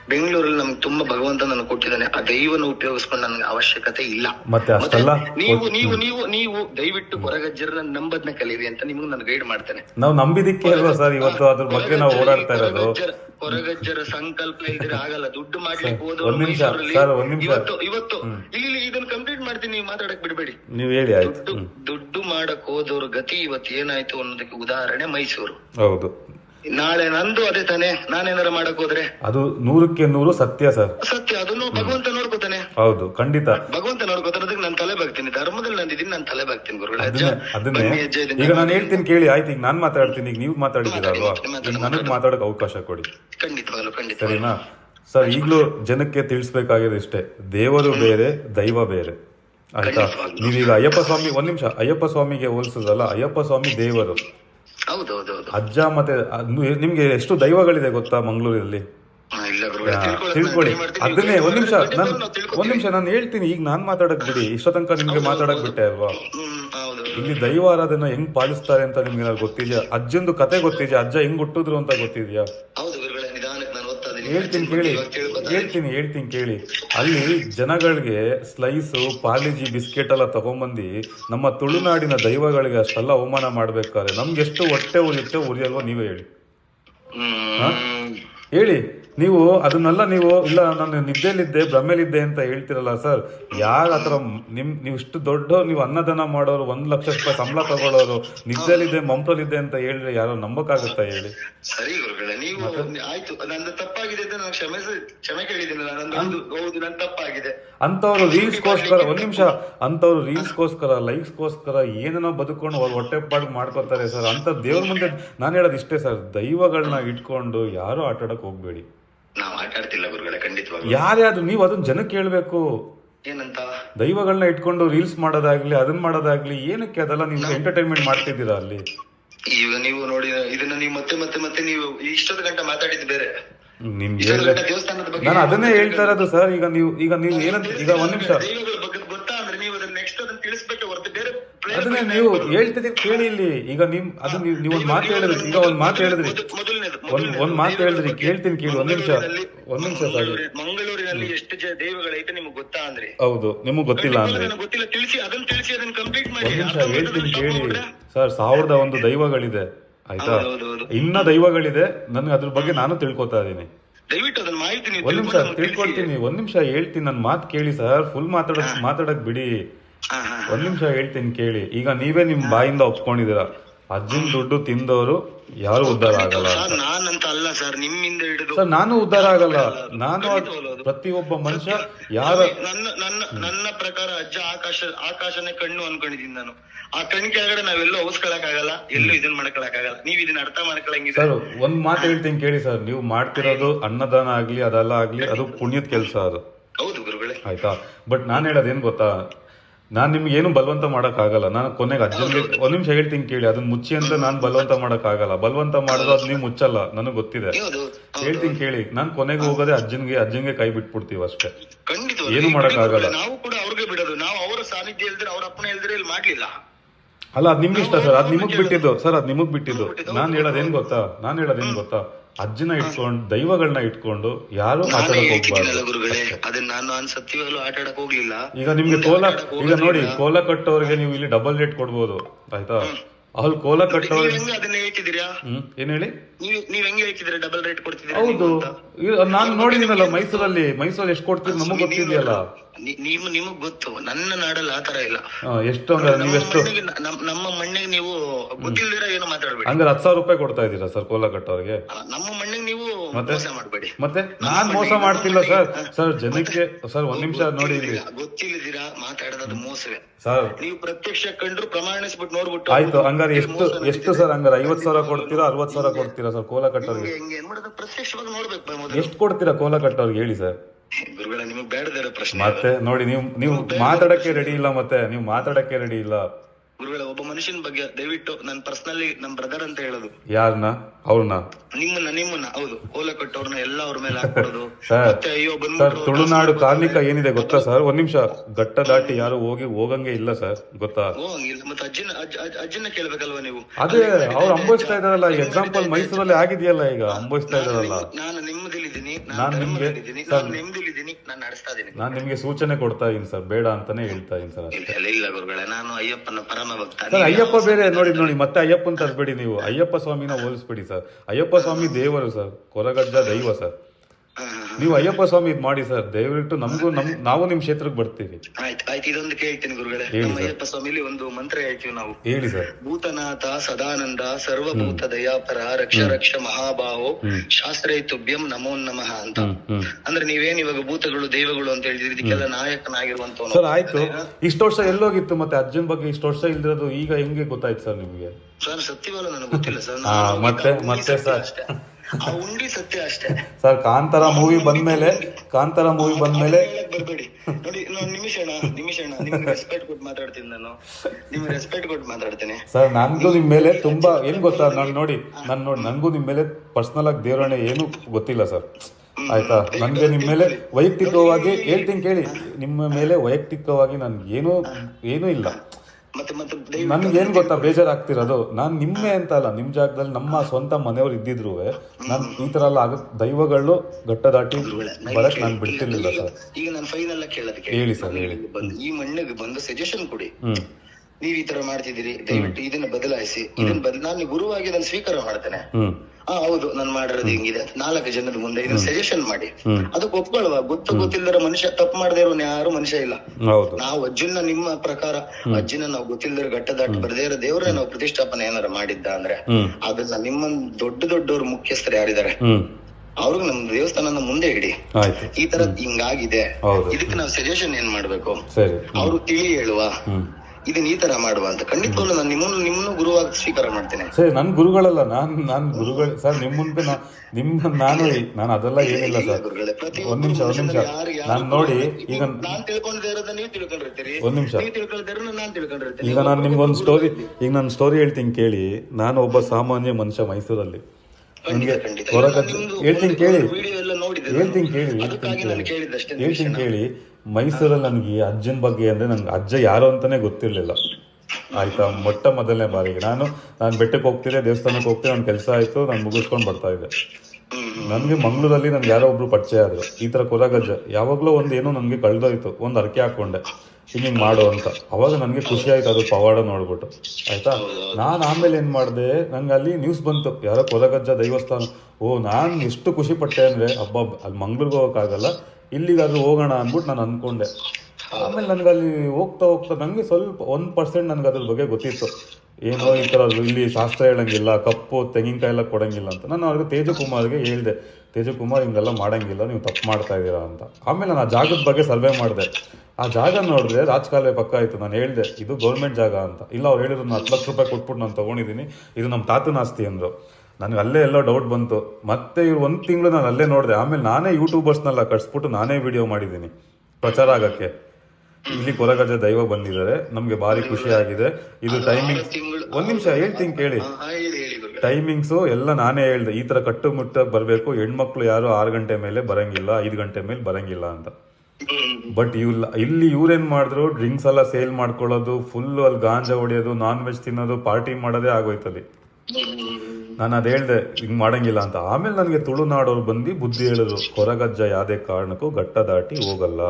ಬೆಂಗಳೂರಲ್ಲಿ ನಮ್ಗೆ ತುಂಬಾ ಭಗವಂತ ನನಗೆ ಕೊಟ್ಟಿದ್ದಾನೆ. ಆ ದೈವನ ಉಪಯೋಗಿಸ್ಕೊಂಡು ನನಗೆ ಅವಶ್ಯಕತೆ ಇಲ್ಲ. ಮತ್ತೆ ಅಷ್ಟೆಲ್ಲ? ನೀವು ನೀವು ನೀವು ನೀವು ದಯವಿಟ್ಟು ಹೊರಗಜ್ಜರನ್ನ ನಂಬದ್ನ ಕಲೀರಿ ಅಂತ ನಿಮ್ಗೆ ನಾನು ಗೈಡ್ ಮಾಡ್ತೇನೆ. ನಾವು ನಂಬಿದಿಕ್ಕೆ ಅಲ್ವಾ ಸರ್? ಇವತ್ತು ಅದ್ರ ಬಗ್ಗೆ ನಾವು ಓಡಾಡ್ತಾ ಇರೋದು? ಕೊರಗಜ್ಜರ ಸಂಕಲ್ಪ ಇದ್ರೆ ಆಗಲ್ಲ. ದುಡ್ಡು ಮಾಡ್ಲಿಕ್ಕೆ ಹೋದವ್ರು ಮೈಸೂರಲ್ಲಿ. ಇವತ್ತು ಇವತ್ತು. ಇಲ್ಲಿ ಇದನ್ನ ಕಂಪ್ಲೀಟ್ ಮಾಡ್ತೀನಿ ನೀವು ಮಾತಾಡಕ್ ಬಿಡಬೇಡಿ. ನೀವು ಹೇಳಿ ಆಯ್ತು. ದುಡ್ಡು ದುಡ್ಡು ಮಾಡಕ್ ಹೋದವ್ರ ಗತಿ ಇವತ್ತು ಏನಾಯ್ತು ಅನ್ನೋದಕ್ಕೆ ಉದಾಹರಣೆ ಮೈಸೂರು. ಹೌದು. ನಾಳೆ ನಂದು ಅದೇ ತಾನೆ. ನಾನೇನಾರ ಮಾಡಕ್ ಹೋದ್ರೆ? ಅದು ನೂರಕ್ಕೆ ನೂರು ಸತ್ಯ ಸರ್. ಸತ್ಯ ಅದನ್ನು ಭಗವಂತ ನೋಡ್ಕೋತಾನೆ. ಹೌದು ಖಂಡಿತ. ಭಗವಂತ ನೋಡ್ಕೋತಾನೆ ಅದಕ್ಕೆ ನಾನು ತಲೆ ಬಾಗ್ತೀನಿ. ಧರ್ಮದಲ್ಲಿ ನಂದಿದ್ದೀನಿ ನಾನು ತಲೆ ಬಾಗ್ತೀನಿ ಗುರುಗಳ. ಅದನ್ನೇ ಈಗ ನಾನು ಹೇಳ್ತೀನಿ ಕೇಳಿ ಆಯ್ತು ಈಗ ನಾನ್ ಮಾತಾಡ್ತೀನಿ ಈಗ ನೀವು ಮಾತಾಡಿದ್ದೀರಲ್ವಾ ಈಗ ನನಗೆ ಮಾತಾಡಕ್ ಅವಕಾಶ ಕೊಡಿ. ಖಂಡಿತವಾಗ್ಲು ಖಂಡಿತ. ಸರಿನಾ? ಸರ್ ಈಗಲೂ ಜನಕ್ಕೆ ತಿಳಿಸ್ಬೇಕಾಗಿರೋದು ಇಷ್ಟೇ. ದೇವರು ಬೇರೆ ದೈವ ಬೇರೆ. ಆಯ್ತಾ? ನೀವೀಗ ಅಯ್ಯಪ್ಪ ಸ್ವಾಮಿ ಒಂದ್ ನಿಮಿಷ. ಅಯ್ಯಪ್ಪ ಸ್ವಾಮಿಗೆ ಹೋಲಿಸೋದಲ್ಲ ಅಯ್ಯಪ್ಪ ಸ್ವಾಮಿ ದೇವರು. ಹೌದೌದೌದು. ಅಜ್ಜ ಮತ್ತೆ ನಿಮ್ಗೆ ಎಷ್ಟು ದೈವಗಳಿದೆ ಗೊತ್ತಾ ಮಂಗಳೂರಲ್ಲಿ ಇಲ್ಲ ತಿಳ್ಕೊಳ್ಳಿ. ಅದನ್ನೇ ಒಂದ್ ನಿಮಿಷ ನಾನು ಒಂದ್ ನಿಮಿಷ ನಾನು ಹೇಳ್ತೀನಿ ಈಗ ನಾನ್ ಮಾತಾಡಕ್ ಬಿಡಿ. ಇಷ್ಟ ತನಕ ನಿಮ್ಗೆ ಮಾತಾಡಕ್ ಬಿಟ್ಟೆ ಅಲ್ವಾ? ಹ್ಮ್ ಹೌದು ಇಲ್ಲಿ ದೈವ ಆರಾಧನೆ ಹೆಂಗ್ ಪಾಲಿಸ್ತಾರೆ ಅಂತ ನಿಮ್ಗೆ ಏನಾದ್ರು ಗೊತ್ತಿದ್ಯಾ? ಅಜ್ಜಂದು ಕತೆ ಗೊತ್ತಿದ್ಯಾ? ಅಜ್ಜ ಹೆಂಗ್ ಹುಟ್ಟಿದ್ರು ಅಂತ ಗೊತ್ತಿದ್ಯಾ? ಹೌದು ಗುರುಗಳ ನಿಧಾನಕ್ಕೆ ನಾನು ಓದ್ತಾ ಇದೀನಿ ಹೇಳ್ತೀನಿ ಕೇಳಿ. ಹೇಳ್ತೀನಿ ಹೇಳ್ತೀನಿ ಕೇಳಿ. ಅಲ್ಲಿ ಜನಗಳಿಗೆ ಸ್ಲೈಸು ಪಾಲಿಜಿ ಬಿಸ್ಕೆಟ್ ಎಲ್ಲ ತಗೊಂಬಂದು ನಮ್ಮ ತುಳುನಾಡಿನ ದೈವಗಳಿಗೆ ಅಷ್ಟೆಲ್ಲ ಅವಮಾನ ಮಾಡ್ಬೇಕಾದ್ರೆ ನಮ್ಗೆ ಎಷ್ಟು ಹೊಟ್ಟೆ ಉರಿಯುತ್ತೆ ಉರಿಯಲ್ವಾ ನೀವೇ ಹೇಳಿ. ಹೇಳಿ. ನೀವು ಅದನ್ನೆಲ್ಲ ನೀವು ಇಲ್ಲ ನಾನು ನಿದ್ದೆಲಿದ್ದೆ ಭ್ರಮೆಲಿದ್ದೆ ಅಂತ ಹೇಳ್ತಿರಲ್ಲ ಸರ್. ಯಾರ ಹತ್ರ ನಿಮ್ ನೀವು ಇಷ್ಟು ದೊಡ್ಡ ನೀವು ಅನ್ನದಾನ ಮಾಡೋರು ಒಂದ್ ಲಕ್ಷ ರೂಪಾಯಿ ಸಂಬಳ ತಗೊಳ್ಳೋರು ನಿದ್ದೆಲಿದ್ದೆ ಮಂಪಲಿದ್ದೆ ಅಂತ ಹೇಳಿದ್ರೆ ಯಾರೋ ನಂಬಕ್ಕಾಗುತ್ತಾ ಹೇಳಿ? ಸರಿ ಗುರುಗಳೇ ನೀವು ಆಯ್ತು ನನ್ನ ತಪ್ಪಾಗಿದೆ ಅಂತ ನಾನು ಕ್ಷಮಿಸಿ ಕ್ಷಮೆ ಕೇಳಿದ್ದೀನಿ ನಾನು ಹೌದು ಹೌದು ನನ್ ತಪ್ಪಾಗಿದೆ. ಅಂತವ್ರು ರೀಲ್ಸ್ಗೋಸ್ಕರ ಒಂದ್ ನಿಮಿಷ ಅಂತವ್ರು ರೀಲ್ಸ್ಗೋಸ್ಕರ ಲೈಕ್ಸ್ಗೋಸ್ಕರ ಏನೇನೋ ಬದುಕೊಂಡು ಅವ್ರು ಹೊಟ್ಟೆ ಪಾಡು ಮಾಡ್ಕೊತಾರೆ ಸರ್. ಅಂತ ದೇವ್ರ ಮುಂದೆ ನಾನು ಹೇಳೋದು ಇಷ್ಟೇ ಸರ್. ದೈವಗಳನ್ನ ಇಟ್ಕೊಂಡು ಯಾರು ಆಟ ಆಡಕ್ ಹೋಗ್ಬೇಡಿ. ನಾವ್ ಮಾತಾಡ್ತಿಲ್ಲ ಗುರುಗಳೇ ಖಂಡಿತವಾಗಿ ಯಾರ್ಯಾರು ನೀವು ಅದನ್ನ ಜನಕ್ಕೆ ಹೇಳ್ಬೇಕು? ಏನಂತ? ದೈವಗಳನ್ನ ಇಟ್ಕೊಂಡು ರೀಲ್ಸ್ ಮಾಡೋದಾಗ್ಲಿ ಅದನ್ನ ಮಾಡೋದಾಗ್ಲಿ ಏನಕ್ಕೆ ಅದೆಲ್ಲ ನೀವು ಎಂಟರ್ಟೈನ್ಮೆಂಟ್ ಮಾಡ್ತಿದ್ದೀರಾ ಅಲ್ಲಿ? ಈಗ ನೀವು ನೋಡಿ ಇದನ್ನ ನೀವು ಮತ್ತೆ ಮತ್ತೆ ಮತ್ತೆ ನೀವು ಇಷ್ಟೊಂದು ಗಂಟೆ ಮಾತಾಡಿದ್ದು ಬೇರೆ. ನಿಮ್ಗೆ ದೇವಸ್ಥಾನದ ಬಗ್ಗೆ ನಾನು ಅದನ್ನೇ ಹೇಳ್ತಾ ಇರೋದು ಸರ್ ಈಗ ನೀವು ಈಗ ನೀವು ಏನಂತ ಈಗ ಒಂದ್ ನಿಮಿಷ. ದೈವಗಳ ಬಗ್ಗೆ ಗೊತ್ತಾ ಅಂದ್ರೆ ನೀವು ಅದನ್ನ ನೆಕ್ಸ್ಟ್ ಅದನ್ನ ತಿಳಿಸ್ಬೇಕು ಹೊರತು ಬೇರೆ ಅದನ್ನೇ ನೀವು ಹೇಳ್ತಿದ್ದೀರಿ ಕೇಳಿ ಇಲ್ಲಿ. ಈಗ ನಿಮ್ ಅದು ನೀವು ಒಂದ್ ಮಾತು ಹೇಳಿದ್ರಿ. ಈಗ ಒಂದ್ ಮಾತು ಹೇಳಿದ್ರಿ. ಒಂದ್ ಒಂದ್ ಮಾತು ಹೇಳಿದ್ರಿ ಕೇಳ್ತೀನಿ ಕೇಳಿ ಒಂದ್ ನಿಮಿಷ ಒಂದ್ ನಿಮಿಷ ಮಂಗಳೂರಿನಲ್ಲಿ ಎಷ್ಟು ದೈವಗಳೈತೆ ನಿಮ್ಗೆ ಗೊತ್ತಾ ಅಂದ್ರೆ? ಹೌದು ನಿಮಗ್ ಗೊತ್ತಿಲ್ಲ ಅಂದ್ರೆ. ಗೊತ್ತಿಲ್ಲ ತಿಳಿಸಿ ಅದನ್ನ ತಿಳಿಸಿ ಅದನ್ನ ಕಂಪ್ಲೀಟ್ ಮಾಡಿ. ಒಂದ್ ನಿಮಿಷ ಹೇಳ್ತೀನಿ ಕೇಳಿ. ಸರ್ ಸಾವಿರದ ಒಂದು ದೈವಗಳಿದೆ ಆಯ್ತಾ? ಇನ್ನ ದೈವಗಳಿದೆ ನನ್ಗೆ ಅದ್ರ ಬಗ್ಗೆ ನಾನು ತಿಳ್ಕೊತಾ ಇದೀನಿ. ದಯವಿಟ್ಟು ಅದನ್ನ ಮಾಹಿತಿ ನೀವು ಒಂದ್ ನಿಮಿಷ. ತಿಳ್ಕೊಳ್ತೀನಿ ಒಂದ್ ನಿಮಿಷ ಹೇಳ್ತೀನಿ ನನ್ ಮಾತು ಕೇಳಿ ಸರ್. ಫುಲ್ ಮಾತಾಡಕ್ ಮಾತಾಡಕ್ ಬಿಡಿ. ಒಂದ್ ನಿಮಿಷ ಹೇಳ್ತೀನಿ ಕೇಳಿ. ಈಗ ನೀವೇ ನಿಮ್ ಬಾಯಿಂದ ಒಪ್ಕೊಂಡಿದ್ದೀರಾ? ಅಜ್ಜನ್ ದುಡ್ಡು ತಿಂದವರು ಯಾರು ಉದ್ಧಾರ ಆಗಲ್ಲ ಸರ್ ನಾನಂತ ಅಲ್ಲ ಸರ್ ನಿಮ್ಮಿಂದ ಹಿಡಿದು ಸರ್ ನಾನು ಉದ್ಧಾರ ಆಗಲ್ಲ. ನಾನು ಪ್ರತಿ ಪ್ರತಿಯೊಬ್ಬ ಮನುಷ್ಯ ಯಾರ ನನ್ನ ನನ್ನ ನನ್ನ ಪ್ರಕಾರ ಅಜ್ಜ ಆಕಾಶ ಆಕಾಶನೇ ಕಣ್ಣು ಅನ್ಕೊಂಡಿದ್ದೀನಿ ನಾನು. ಆ ಕಣ್ ಕೆಳಗಡೆ ನಾವೆಲ್ಲೂ ಆಗಲ್ಲ ಎಲ್ಲೂ ಇದನ್ನ ಮಾಡ್ಕೊಳಕಾಗಲ್ಲ ನೀವ್ ಇದನ್ನ ಅರ್ಥ ಮಾಡ್ಕೊಳಂಗಿಲ್ಲ ಸರ್ ಒಂದ್ ಮಾತು ಹೇಳ್ತೀನಿ ಕೇಳಿ ಸರ್. ನೀವು ಮಾಡ್ತಿರೋದು ಅನ್ನದಾನ ಆಗ್ಲಿ ಅದೆಲ್ಲ ಆಗ್ಲಿ ಅದು ಪುಣ್ಯದ ಕೆಲಸ ಅದು. ಹೌದು ಗುರುಗಳೇ. ಆಯ್ತಾ? ಬಟ್ ನಾನು ಹೇಳೋದೇನ್ ಗೊತ್ತಾ? ನಾನ್ ನಿಮ್ಗೆ ಏನು ಬಲವಂತ ಮಾಡಕ್ ಆಗಲ್ಲ ನಾನು ಕೊನೆಗೆ ಅಜ್ಜನ್ಗೆ ಒಂದು ನಿಮಿಷ ಹೇಳ್ತೀನಿ ಕೇಳಿ. ಅದನ್ನ ಮುಚ್ಚಿ ಅಂತ ನಾನ್ ಬಲವಂತ ಮಾಡಕ್ ಆಗಲ್ಲ ಬಲವಂತ ಮಾಡೋದು ಅದ್ ನೀವು ಮುಚ್ಚಲ್ಲ. ನನಗೆ ಗೊತ್ತಿದೆ. ಹೇಳ್ತೀನಿ ಕೇಳಿ. ನಾನ್ ಕೊನೆಗೆ ಹೋಗೋದೇ ಅಜ್ಜನ್ಗೆ ಅಜ್ಜನ್ಗೆ ಕೈ ಬಿಟ್ಬಿಡ್ತೀವಿ ಅಷ್ಟೇ. ಏನು ಮಾಡಕ್ಕಾಗಲ್ಲ. ನಾವು ಕೂಡ ಅವ್ರಿಗೆ ಬಿಡೋದು. ನಾವು ಅವರ ಸಾನ್ನಿಧ್ಯ ಇಲ್ದ್ರೆ ಅವ್ರ ಅಪ್ಪನ ಇಲ್ದ್ರೆ ಇಲ್ಲಿ ಮಾಡ್ಲಿಲ್ಲ. ಅಲ್ಲ ಅದ್ ನಿಮ್ಗೆ ಇಷ್ಟ ಸರ್. ಅದ್ ನಿಮಗ್ ಬಿಟ್ಟಿದ್ದು. ಸರ್ ಅದ್ ನಿಮಗ್ ಬಿಟ್ಟಿದ್ದು. ನಾನ್ ಹೇಳೋದೇನ್ ಗೊತ್ತಾ? ನಾನ್ ಹೇಳೋದೇನ್ ಗೊತ್ತಾ? ಅಜ್ಜನ ಇಟ್ಕೊಂಡು ದೈವಗಳನ್ನ ಇಟ್ಕೊಂಡು ಯಾರು ಅದನ್ನ ನಾನು ನಾನು ಆಟ ಆಡಕ್ ಹೋಗ್ಲಿಲ್ಲ. ಈಗ ನಿಮ್ಗೆ ಕೋಲ ಈಗ ನೋಡಿ. ಕೋಲ ಕಟ್ಟೋರಿಗೆ ನೀವು ಇಲ್ಲಿ ಡಬಲ್ ರೇಟ್ ಕೊಡ್ಬೋದು. ಆಯ್ತಾ? ಅಲ್ಲಿ ಕೋಲ ಕಟ್ಟೋರ್ ಅದನ್ನ ಹೇಳ್ತಿದ್ದೀರಾ? ಏನ್ ಹೇಳಿ? ನೀವ್ ಹೆಂಗ್ ಡಬಲ್ ರೇಟ್ ಕೊಡ್ತಿದ್ದೀರಾ ಹೌದು? ನಾನು ನೋಡಿದೀನಲ್ಲ ಮೈಸೂರಲ್ಲಿ ಮೈಸೂರಲ್ಲಿ ಎಷ್ಟು ಕೊಡ್ತೀರಿ ನಮಗ್ ಗೊತ್ತಿದೆಯಲ್ಲ? ನೀವು ನಿಮಗ್ ಗೊತ್ತು. ನನ್ನ ನಾಡಲ್ಲಿ ಆತರ ಇಲ್ಲ. ಎಷ್ಟು ಅಂದ್ರೆ ನಮ್ಮ ಮಣ್ಣಿಗೆ ನೀವು ಗೊತ್ತಿಲ್ದಿರ ಏನು ಮಾತಾಡ್ಬೇಡಿ. ಹಂಗಾರೆ ಹತ್ತು ಸಾವಿರ ರೂಪಾಯಿ ಕೊಡ್ತಾ ಇದ್ದೀರಾ ಸರ್ ಕೋಲ ಕಟ್ಟೋರಿಗೆ ನಮ್ಮ ಮಣ್ಣಿಗೆ ನೀವು? ಮೋಸ ಮಾಡಬೇಡಿ. ಮತ್ತೆ? ನಾನ್ ಮೋಸ ಮಾಡ್ತಿಲ್ಲ ಸರ್. ಸರ್ ಜನಕ್ಕೆ ಸರ್ ಒಂದ್ ನಿಮಿಷ ನೋಡಿ ಗೊತ್ತಿಲ್ಲದಿರಾ ಮಾತಾಡೋದು ಮೋಸವೇ. ಸರ್. ನೀವು ಪ್ರತ್ಯಕ್ಷ ಕಂಡ್ರು ಪ್ರಮಾಣಿಸ್ಬಿಟ್ಟು ನೋಡ್ಬಿಟ್ಟು ಆಯ್ತು ಹಂಗಾರೆ ಎಷ್ಟು ಎಷ್ಟು ಸರ್ ಹಂಗಾರೆ? ಐವತ್ ಸಾವಿರ ಕೊಡ್ತೀರಾ ಅರವತ್ ಸಾವಿರ ಕೊಡ್ತೀರಾ ಸರ್ ಕೋಲ ಕಟ್ಟೋರಿಗೆ ಪ್ರತ್ಯಕ್ಷವಾಗಿ ನೋಡ್ಬೇಕು ಎಷ್ಟು ಕೊಡ್ತೀರಾ ಕೋಲ ಕಟ್ಟೋರಿಗೆ ಹೇಳಿ ಸರ್? ಗುರುಗಳ ನಿಮಗೆ ಬೇಡದಿರೋ ಪ್ರಶ್ನೆ ಮತ್ತೆ ನೋಡಿ ನೀವು ನೀವು ಮಾತಾಡಕ್ಕೆ ರೆಡಿ ಇಲ್ಲ ಮತ್ತೆ ನೀವು ಮಾತಾಡಕ್ಕೆ ರೆಡಿ ಇಲ್ಲ. ಗುರುಗಳ ಒಬ್ಬ ಮನುಷ್ಯನ ಬಗ್ಗೆ ದಯವಿಟ್ಟು ನಾನು ಪರ್ಸನಲಿ ನಮ್ ಬ್ರದರ್ ಅಂತ ಹೇಳೋದು. ಯಾರನ್ನ ಅವ್ರನ್ನ? ನಿಮ್ಮನ್ನ ನಿಮ್ಮನ್ನ. ಹೌದು ಓಲೆ ಕೊಟ್ಟವ್ರನ್ನ ಎಲ್ಲ ಅವ್ರ ಮೇಲೆ ಸರ್ ಮತ್ತೆ ಅಯ್ಯೋ ಸರ್ ಬಂದ್ಬಿಟ್ರು ತುಳುನಾಡು ಕಾರ್ಮಿಕ ಏನಿದೆ ಗೊತ್ತಾ ಸರ್? ಒಂದ್ ನಿಮಿಷ ಘಟ್ಟ ದಾಟಿ ಯಾರು ಹೋಗಿ ಹೋಗಂಗೆ ಇಲ್ಲ ಸರ್ ಗೊತ್ತಾ? ಓ ಹಂಗಿಲ್ಲ. ಮತ್ತೆ ಅಜ್ಜನ ಅಜ್ಜ- ಅಜ್ಜ- ಅಜ್ಜನ ಕೇಳ್ಬೇಕಲ್ವಾ ನೀವು? ಅದೇ ಅವ್ರು ಅನುಭವಿಸ್ತಾ ಇದಾರಲ್ಲ ಎಕ್ಸಾಂಪಲ್ ಮೈಸೂರಲ್ಲಿ ಆಗಿದೆಯಲ್ಲ ಈಗ ಅನುಭವಿಸ್ತಾ ಇದಾರಲ್ಲ. ನಾನು ನಾನ್ ನಿಮ್ಗೆ- ಸರ್- ನಾನು ನೆಮ್ಮದಿಲಿದ್ದೀನಿ ನಾನು ನಡೆಸ್ತಾ ಇದ್ದೀನಿ ನಾನ್ ನಿಮ್ಗೆ ಸೂಚನೆ ಕೊಡ್ತಾ ಇದೀನಿ ಸರ್ ಬೇಡ ಅಂತಾನೆ ಹೇಳ್ತಾ ಇದೀನಿ ಸರ್ ಇಲ್ಲ ಇಲ್ಲ, ಇಲ್ಲ ಗುರುಗಳೇ ನಾನು ಅಯ್ಯಪ್ಪನ ಪರಮ ಭಕ್ತ ಸರ್ ಅಯ್ಯಪ್ಪ ಬೇರೆ ನೋಡಿ ನೋಡಿ ಮತ್ತೆ ಅಯ್ಯಪ್ಪನ ತರಬೇಡಿ ನೀವು. ಅಯ್ಯಪ್ಪ ಸ್ವಾಮಿನ ಹೋಲಿಸ್ಬೇಡಿ ಸರ್. ಅಯ್ಯಪ್ಪ ಸ್ವಾಮಿ ದೇವರು ಸರ್ ಕೊರಗಜ್ಜ ದೈವ ಸರ್. ನೀವು ಅಯ್ಯಪ್ಪ ಸ್ವಾಮಿ ಇದು ಮಾಡಿ ಸರ್ ದಯವಿಟ್ಟು ನಮಗೂ ನಮ್ ನಾವು ನಿಮ್ ಕ್ಷೇತ್ರಕ್ಕೆ ಬರ್ತೀವಿ. ಆಯ್ತು ಆಯ್ತು ಇದೊಂದು ಕೇಳ್ತೀನಿ ಗುರುಗಳೇ. ಹೇಳಿ ನಮ್ಮ ಸರ್. ಅಯ್ಯಪ್ಪ ಸ್ವಾಮಿಲಿ ಒಂದು ಮಂತ್ರ ಹೇಳ್ತೀವಿ ನಾವು. ಹೇಳಿ ಸರ್. ಭೂತನಾಥ ಸದಾನಂದ ಸರ್ವಭೂತ ದಯಾಪರ ರಕ್ಷ ರಕ್ಷ ಮಹಾಭಾವೋ ಶಾಸ್ತ್ರೇ ತುಭ್ಯಂ ನಮೋ ನಮಃ ಅಂತ. ಹ್ಮ್ ಹ್ಮ್. ಅಂದ್ರೆ ನೀವೇನ್ ಇವಾಗ ಭೂತಗಳು ದೈವಗಳು ಅಂತ ಹೇಳಿದ್ರಿ ಇದಕ್ಕೆಲ್ಲ ನಾಯಕನಾಗಿರುವಂತ ಸರ್ ಆಯ್ತು. ಇಷ್ಟು ವರ್ಷ ಎಲ್ಲೋಗಿತ್ತು ಮತ್ತೆ ಅಜ್ಜನ್ ಬಗ್ಗೆ ಇಷ್ಟು ವರ್ಷ ಇಲ್ದಿರೋದು ಈಗ ಹೆಂಗೆ ಗೊತ್ತಾಯ್ತು ಸರ್ ನಿಮ್ಗೆ? ಸರ್ ಸತ್ಯವಲ್ಲ ನನಗೆ ಗೊತ್ತಿಲ್ಲ ಸರ್. ಹಾ, ನಾನು ಮತ್ತೆ- ಮತ್ತೆ ಸರ್. ಅಷ್ಟೇ. ಉಂಡಿ ಸತ್ಯ ಅಷ್ಟೇ. ಸರ್ ಕಾಂತಾರ ಮೂವಿ ಬಂದ್ಮೇಲೆ ಕಾಂತಾರ ಮೂವಿ ಬಂದ್ಮೇಲೆ ಬರ್ಬೇಡಿ. ನೋಡಿ ನಿಮಿಷ ನಿಮಿಷ ನಿಮ್ಗೆ ರೆಸ್ಪೆಕ್ಟ್ ಕೊಟ್ಟು ಮಾತಾಡ್ತೀನಿ ನಾನು. ನಿಮ್ಗೆ ರೆಸ್ಪೆಕ್ಟ್ ಕೊಟ್ಟು ಮಾತಾಡ್ತೇನೆ. ಸರ್ ನನ್ಗೂ ನಿಮ್ಮ ಮೇಲೆ ತುಂಬಾ ಏನ್ ಗೊತ್ತಾ? ನಾನು ನೋಡಿ ನಾನ್ ನೋಡಿ ನನ್ಗೂ ನಿಮ್ಮ ಮೇಲೆ ಪರ್ಸನಲ್ ಆಗಿ ದೇವರಣೆ ಏನು ಗೊತ್ತಿಲ್ಲ ಸರ್. ಆಯ್ತಾ? ನನ್ಗೆ ನಿಮ್ಮ ಮೇಲೆ ವೈಯಕ್ತಿಕವಾಗಿ ಹೇಳ್ತೀನಿ ಕೇಳಿ. ನಿಮ್ಮ ಮೇಲೆ ವೈಯಕ್ತಿಕವಾಗಿ ನನ್ಗೆ ಏನೂ ಏನೂ ಇಲ್ಲ. ಮತ್ತೆ ಮತ್ತೆ ದಯವಿಟ್ಟು ನನ್ಗೆ ಏನ್ ಗೊತ್ತಾ? ಬೇಜಾರಾಗ್ತಿರೋದು. ನಾನ್ ನಿಮ್ಮೆ ಅಂತ ಅಲ್ಲ ನಿಮ್ ಜಾಗದಲ್ಲಿ ನಮ್ಮ ಸ್ವಂತ ಮನೆಯವ್ರು ಇದ್ದಿದ್ರು ನಾನ್ ಈ ತರ ಎಲ್ಲ ಆಗ ದೈವಗಳು ಘಟ್ಟ ದಾಟಿ ಬರಕ್ ನಾನ್ ಬಿಡ್ತಿರ್ಲಿಲ್ಲ ಸರ್. ಈಗ ನಾನು ಫೈನಲ್ ಕೇಳೋದಕ್ಕೆ ಹೇಳಿ ಸರ್ ಹೇಳಿ. ಬಂದು ಈ ಮಣ್ಣಿಗೆ ಬಂದು ಸಜೆಷನ್ ಕೊಡಿ. ಹ್ಮ್. ನೀವ್ ಈ ತರ ಮಾಡ್ತಿದ್ದೀರಿ ದಯವಿಟ್ಟು ಇದನ್ನ ಬದಲಾಯಿಸಿ. ಇದನ್ನ ಬದ್ ನಾನು ಗುರುವಾಗಿ ನಾನು ಸ್ವೀಕಾರ ಮಾಡ್ತೇನೆ. ಹಾ ಹೌದು ನಾನು ಮಾಡಿರೋದು ಹಿಂಗಿದೆ. ನಾಲ್ಕು ಜನದ ಮುಂದೆ ಇದನ್ನ ಸಜೆಷನ್ ಮಾಡಿ. ಅದಕ್ಕೆ ಒಪ್ಕೊಳ್ಳುವ. ಗೊತ್ತು ಗೊತ್ತಿಲ್ಲದ ಮನುಷ್ಯ ತಪ್ಪು ಮಾಡದೇ ಇರೋ ಯಾರು ಮನುಷ್ಯ ಇಲ್ಲ. ನಾವು ಅಜ್ಜನ ನಿಮ್ಮ ಪ್ರಕಾರ ಅಜ್ಜನ ನಾವು ಗೊತ್ತಿಲ್ಲದ ಘಟ್ಟ ದಾಟಿ ಬರದೇ ಇರೋ ದೇವ್ರ ನಾವು ಪ್ರತಿಷ್ಠಾಪನೆ ಏನಾರ ಮಾಡಿದ್ದ ಅಂದ್ರೆ ಅದನ್ನ ನಿಮ್ಮ ದೊಡ್ಡ ದೊಡ್ಡವ್ರ ಮುಖ್ಯಸ್ಥರು ಯಾರಿದ್ದಾರೆ? ಅವ್ರಿಗೆ ನಮ್ ದೇವಸ್ಥಾನ ಮುಂದೆ ಇಡಿ. ಈ ತರ ಹಿಂಗಾಗಿದೆ. ಇದಕ್ಕೆ ನಾವು ಸಜೆಷನ್ ಏನ್ ಮಾಡ್ಬೇಕು? ಅವ್ರು ತಿಳಿ ಹೇಳುವ. ಇದನ್ನ ಈ ತರ ಮಾಡುವ ಅಂತ. ಖಂಡಿತವಾಗ್ಲೂ ನಾನು ನಿಮ್ಮನ್ನು ನಿಮ್ಮನ್ನು ಗುರುವಾಗಿ ಸ್ವೀಕಾರ ಮಾಡ್ತೇನೆ. ಸರಿ ನನ್ ಗುರುಗಳಲ್ಲ ನಾನ್ ನಾನ್ ಗುರುಗಳ. ಸರ್ ನಿಮ್ಮ ಮುಂದೆ ನಿಮ್ಮ ನಿಮ್ ನಾನು ನಾನು ಅದೆಲ್ಲ ಏನಿಲ್ಲ ಸರ್. ಒಂದ್ ನಿಮಿಷ ಒಂದ್ ನಿಮಿಷ. ನಾನು ನೋಡಿ ಈಗ ನಾನ್ ತಿಳ್ಕೊಂಡಿದ್ದೆ ಇರೋದ ನೀವು ತಿಳ್ಕೊಂಡಿರ್ತೀರಿ. ಒಂದ್ ನಿಮಿಷ. ನೀವು ತಿಳ್ಕೊಳ್ದೇ ಇರೋದನ್ನ ನಾನ್ ತಿಳ್ಕೊಂಡಿರ್ತೀನಿ. ಈಗ ನಾನು ನಿಮ್ಗೊಂದು ಸ್ಟೋರಿ ಈಗ ನಾನು ಸ್ಟೋರಿ ಹೇಳ್ತೀನಿ ಕೇಳಿ. ನಾನು ಒಬ್ಬ ಸಾಮಾನ್ಯ ಮನುಷ್ಯ ಮೈಸೂರಲ್ಲಿ. ನನಗೆ ಖಂಡಿತ. ಹೇಳ್ತೀನಿ ಕೇಳಿ. ಹೇಳ್ತೀನಿ ಕೇಳಿ ಹೇಳ್ತೀನಿ ಕೇಳಿ. ಮೈಸೂರಲ್ಲಿ ನನಗೆ ಈ ಅಜ್ಜನ ಬಗ್ಗೆ ಅಂದ್ರೆ ನಂಗೆ ಅಜ್ಜ ಯಾರು ಅಂತಾನೆ ಗೊತ್ತಿರಲಿಲ್ಲ. ಆಯಿತಾ? ಮೊಟ್ಟ ಮೊದಲನೇ ಬಾರಿಗೆ. ನಾನು ನಾನು ಬೆಟ್ಟಕ್ಕೆ ಹೋಗ್ತಿದ್ದೆ ದೇವಸ್ಥಾನಕ್ಕೆ ಹೋಗ್ತಿದ್ದೆ ನನ್ನ ಕೆಲಸ ಆಯಿತು, ನಾನು ಮುಗಿಸ್ಕೊಂಡು ಬರ್ತಾ ಇದ್ದೆ. ನನಗೆ ಮಂಗಳೂರಲ್ಲಿ ನನ್ಗೆ ಯಾರೋ ಒಬ್ರು ಪರಿಚಯ ಆದ್ರು. ಈ ಥರ ಕೊರಗಜ್ಜ ಯಾವಾಗಲೂ ಒಂದು ಏನೋ ನನಗೆ ಕಳೆದೋಯ್ತು, ಒಂದು ಅರ್ಕೆ ಹಿಂಗೆ ಹಿಂಗ್ ಮಾಡು ಅಂತ. ಅವಾಗ ನನಗೆ ಖುಷಿ ಆಯ್ತು ಅದು ಪವಾಡ ನೋಡ್ಬಿಟ್ಟು. ಆಯ್ತಾ? ನಾನು ಆಮೇಲೆ ಏನು ಮಾಡಿದೆ, ನಂಗೆ ಅಲ್ಲಿ ನ್ಯೂಸ್ ಬಂತು. ಯಾರೋ ಕೊರಗಜ್ಜ ದೈವಸ್ಥಾನ. ಓ, ನಾನು ಎಷ್ಟು ಖುಷಿ ಪಟ್ಟೆ ಅಂದ್ರೆ ಹಬ್ಬ ಅಲ್ಲಿ ಮಂಗ್ಳೂರ್ಗೆ ಹೋಗಕ್ಕಾಗಲ್ಲ. ಇಲ್ಲಿಗಾದ್ರೂ ಹೋಗೋಣ ಅಂದ್ಬಿಟ್ಟು ನಾನು ಅಂದ್ಕೊಂಡೆ ಆಮೇಲೆ ನನಗೆ ಅಲ್ಲಿ ಹೋಗ್ತಾ ಹೋಗ್ತಾ ನನಗೆ ಸ್ವಲ್ಪ ಒಂದ್ ಪರ್ಸೆಂಟ್ ನನಗೆ ಅದ್ರ ಬಗ್ಗೆ ಗೊತ್ತಿತ್ತು. ಏನೋ ಈ ತರ ಇಲ್ಲಿ ಶಾಸ್ತ್ರ ಹೇಳಂಗಿಲ್ಲ, ಕಪ್ಪು, ತೆಂಗಿನಕಾಯಿ ಎಲ್ಲ ಕೊಡಂಗಿಲ್ಲ ಅಂತ. ನಾನು ಅವ್ರಿಗೆ ತೇಜಕುಮಾರ್ಗೆ ಹೇಳಿದೆ, ತೇಜಕುಮಾರ್ ಹಿಂಗೆಲ್ಲ ಮಾಡಂಗಿಲ್ಲ, ನೀವು ತಪ್ಪು ಮಾಡ್ತಾ ಇದ್ದೀರಾ ಅಂತ. ಆಮೇಲೆ ನಾನು ಆ ಜಾಗದ ಬಗ್ಗೆ ಸರ್ವೆ ಮಾಡಿದೆ. ಆ ಜಾಗ ನೋಡಿದ್ರೆ ರಾಜಕಾಲುವೆ ಪಕ್ಕ ಆಯ್ತು. ನಾನು ಹೇಳಿದೆ, ಇದು ಗೌರ್ಮೆಂಟ್ ಜಾಗ ಅಂತ. ಇಲ್ಲ, ಅವ್ರು ಹೇಳಿದ್ರು ನಾನು ಹತ್ತು ಲಕ್ಷ ರೂಪಾಯಿ ಕೊಟ್ಬಿಟ್ಟು ನಾನು ತಗೊಂಡಿದ್ದೀನಿ. ಇದು ನಮ್ಮ ತಾತನ ಆಸ್ತಿ ಅಂದ್ರು. ನನಗೆ ಅಲ್ಲೇ ಎಲ್ಲ ಡೌಟ್ ಬಂತು. ಮತ್ತೆ ಇವ್ರು ಒಂದು ತಿಂಗಳು ನಾನು ಅಲ್ಲೇ ನೋಡಿದೆ. ಆಮೇಲೆ ನಾನೇ ಯೂಟ್ಯೂಬರ್ಸ್ನೆಲ್ಲ ಕಟ್ಸ್ಬಿಟ್ಟು ನಾನೇ ವಿಡಿಯೋ ಮಾಡಿದ್ದೀನಿ ಪ್ರಚಾರ ಆಗೋಕ್ಕೆ. ಇಲ್ಲಿ ಕೊರಗಜ ದೈವ ಬಂದಿದ್ದಾರೆ. ನಮಗೆ ಭಾರಿ ಖುಷಿ ಆಗಿದೆ. ಇದು ಟೈಮಿಂಗ್ ಒಂದು ನಿಮಿಷ ಹೇಳ್ತೀನಿ ಕೇಳಿ. ಟೈಮಿಂಗ್ಸು ಎಲ್ಲ ನಾನೇ ಹೇಳ್ದೆ. ಈ ತರ ಕಟ್ಟು ಮುಟ್ಟ ಬರಬೇಕು. ಹೆಣ್ಮಕ್ಳು ಯಾರು ಆರು ಗಂಟೆ ಮೇಲೆ ಬರಂಗಿಲ್ಲ ಐದು ಗಂಟೆ ಮೇಲೆ ಬರಂಗಿಲ್ಲ ಅಂತ. ಬಟ್ ಇವ್ ಇಲ್ಲಿ ಇವ್ರೇನ್ ಮಾಡಿದ್ರು? ಡ್ರಿಂಕ್ಸ್ ಎಲ್ಲ ಸೇಲ್ ಮಾಡ್ಕೊಳ್ಳೋದು ಫುಲ್ ಅಲ್ಲಿ ಗಾಂಜಾ ಹೊಡೆಯೋದು ನಾನ್ ವೆಜ್ ತಿನ್ನೋದು ಪಾರ್ಟಿ ಮಾಡೋದೇ ಆಗೋಯ್ತಲ್ಲಿ. ನಾನು ಅದು ಹೇಳ್ದೆ, ಹಿಂಗೆ ಮಾಡಂಗಿಲ್ಲ ಅಂತ. ಆಮೇಲೆ ನನಗೆ ತುಳುನಾಡೋರು ಬಂದು ಬುದ್ಧಿ ಹೇಳಿದ್ರು ಹೊರಗಜ್ಜ ಯಾವುದೇ ಕಾರಣಕ್ಕೂ ಘಟ್ಟ ದಾಟಿ ಹೋಗಲ್ಲ.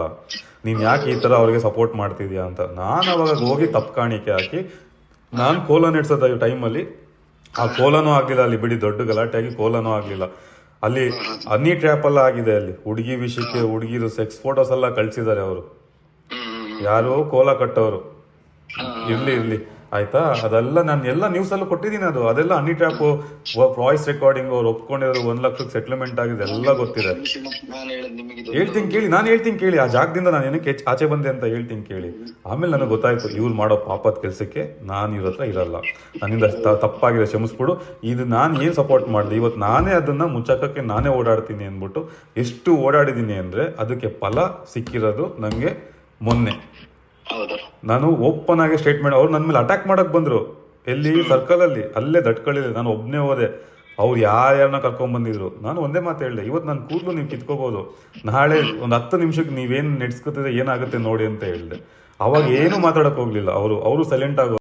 ನೀನು ಯಾಕೆ ಈ ಥರ ಅವ್ರಿಗೆ ಸಪೋರ್ಟ್ ಮಾಡ್ತಿದ್ಯಾ ಅಂತ. ನಾನು ಅವಾಗ ಹೋಗಿ ತಪ್ಪು ಕಾಣಿಕೆ ಹಾಕಿ, ನಾನು ಕೋಲ ನೆಡ್ಸೋ ಟೈಮಲ್ಲಿ, ಆ ಕೋಲನೂ ಆಗಲಿಲ್ಲ ಅಲ್ಲಿ ಬಿಡಿ ದೊಡ್ಡ ಗಲಾಟೆಯಾಗಿ ಕೋಲನೂ ಆಗಲಿಲ್ಲ. ಅಲ್ಲಿ ಅನ್ನಿ ಟ್ರ್ಯಾಪ್ ಎಲ್ಲ ಆಗಿದೆ ಅಲ್ಲಿ. ಹುಡುಗಿ ವಿಷಯಕ್ಕೆ ಹುಡುಗಿರು ಸೆಕ್ಸ್ ಫೋಟೋಸ್ ಎಲ್ಲ ಕಳಿಸಿದ್ದಾರೆ ಅವರು. ಯಾರು ಕೋಲ ಕಟ್ಟೋರು. ಇರ್ಲಿ ಇರ್ಲಿ. ಆಯ್ತಾ? ಅದೆಲ್ಲ ನಾನು ಎಲ್ಲ ನ್ಯೂಸ್ ಅಲ್ಲೂ ಕೊಟ್ಟಿದ್ದೀನಿ ಅದು. ಅದೆಲ್ಲ ಅನಿ ಟ್ಯಾಪ್ ವಾಯ್ಸ್ ರೆಕಾರ್ಡಿಂಗ್ ಅವ್ರು ಒಪ್ಕೊಂಡಿರೋ ಒಂದ್ ಲಕ್ಷಕ್ಕೆ ಸೆಟ್ಲ್ಮೆಂಟ್ ಆಗಿದೆ ಎಲ್ಲ ಗೊತ್ತಿದೆ. ಹೇಳ್ತೀನಿ ಕೇಳಿ ನಾನು ಹೇಳ್ತೀನಿ ಕೇಳಿ. ಆ ಜಾಗದಿಂದ ನಾನು ಏನಕ್ಕೆ ಆಚೆ ಬಂದೆ ಅಂತ ಹೇಳ್ತೀನಿ ಕೇಳಿ. ಆಮೇಲೆ ನನಗೆ ಗೊತ್ತಾಯ್ತು ಇವ್ರು ಮಾಡೋ ಪಾಪದ ಕೆಲಸಕ್ಕೆ ನಾನು ಇವ್ರ ಹತ್ರ ಇರಲ್ಲ. ನನ್ನಿಂದ ತಪ್ಪಾಗಿದೆ ಕ್ಷಮಿಸ್ಬಿಡು. ಇದು ನಾನು ಏನು ಸಪೋರ್ಟ್ ಮಾಡಿದೆ? ಇವತ್ತು ನಾನೇ ಅದನ್ನ ಮುಚ್ಚಾಕಕ್ಕೆ ನಾನೇ ಓಡಾಡ್ತೀನಿ ಅಂದ್ಬಿಟ್ಟು ಎಷ್ಟು ಓಡಾಡಿದ್ದೀನಿ ಅಂದ್ರೆ ಅದಕ್ಕೆ ಫಲ ಸಿಕ್ಕಿರೋದು ನನಗೆ ಮೊನ್ನೆ. ಹೌದು. ನಾನು ಓಪನ್ ಆಗಿ ಸ್ಟೇಟ್ಮೆಂಟ್ ಅವ್ರು ನನ್ನ ಮೇಲೆ ಅಟ್ಯಾಕ್ ಮಾಡಕ್ ಬಂದ್ರು. ಎಲ್ಲಿ? ಸರ್ಕಲ್ ಅಲ್ಲಿ ಅಲ್ಲೇ ದಟ್ಕೊಳ್ಳಿಲ್ಲ ನಾನು ಒಬ್ಬನೇ ಹೋದೆ. ಅವ್ರು ಯಾರ್ಯಾರನ್ನ ಕರ್ಕೊಂಡ್ ಬಂದಿದ್ರು. ನಾನು ಒಂದೇ ಮಾತು ಹೇಳಿದೆ. ಇವತ್ತು ನಾನು ಕೂದಲು ನೀವು ಕಿತ್ಕೋಬಹುದು ನಾಳೆ ಒಂದು ಹತ್ತು ನಿಮಿಷಕ್ಕೆ ನೀವೇನು ನೆಡ್ಸ್ಕೊತಿದ್ರೆ ಏನಾಗುತ್ತೆ ನೋಡಿ ಅಂತ ಹೇಳಿದೆ. ಅವಾಗ ಏನು ಮಾತಾಡಕ್ ಹೋಗ್ಲಿಲ್ಲ. ಅವರು ಅವರು ಸೈಲೆಂಟ್ ಆಗೋ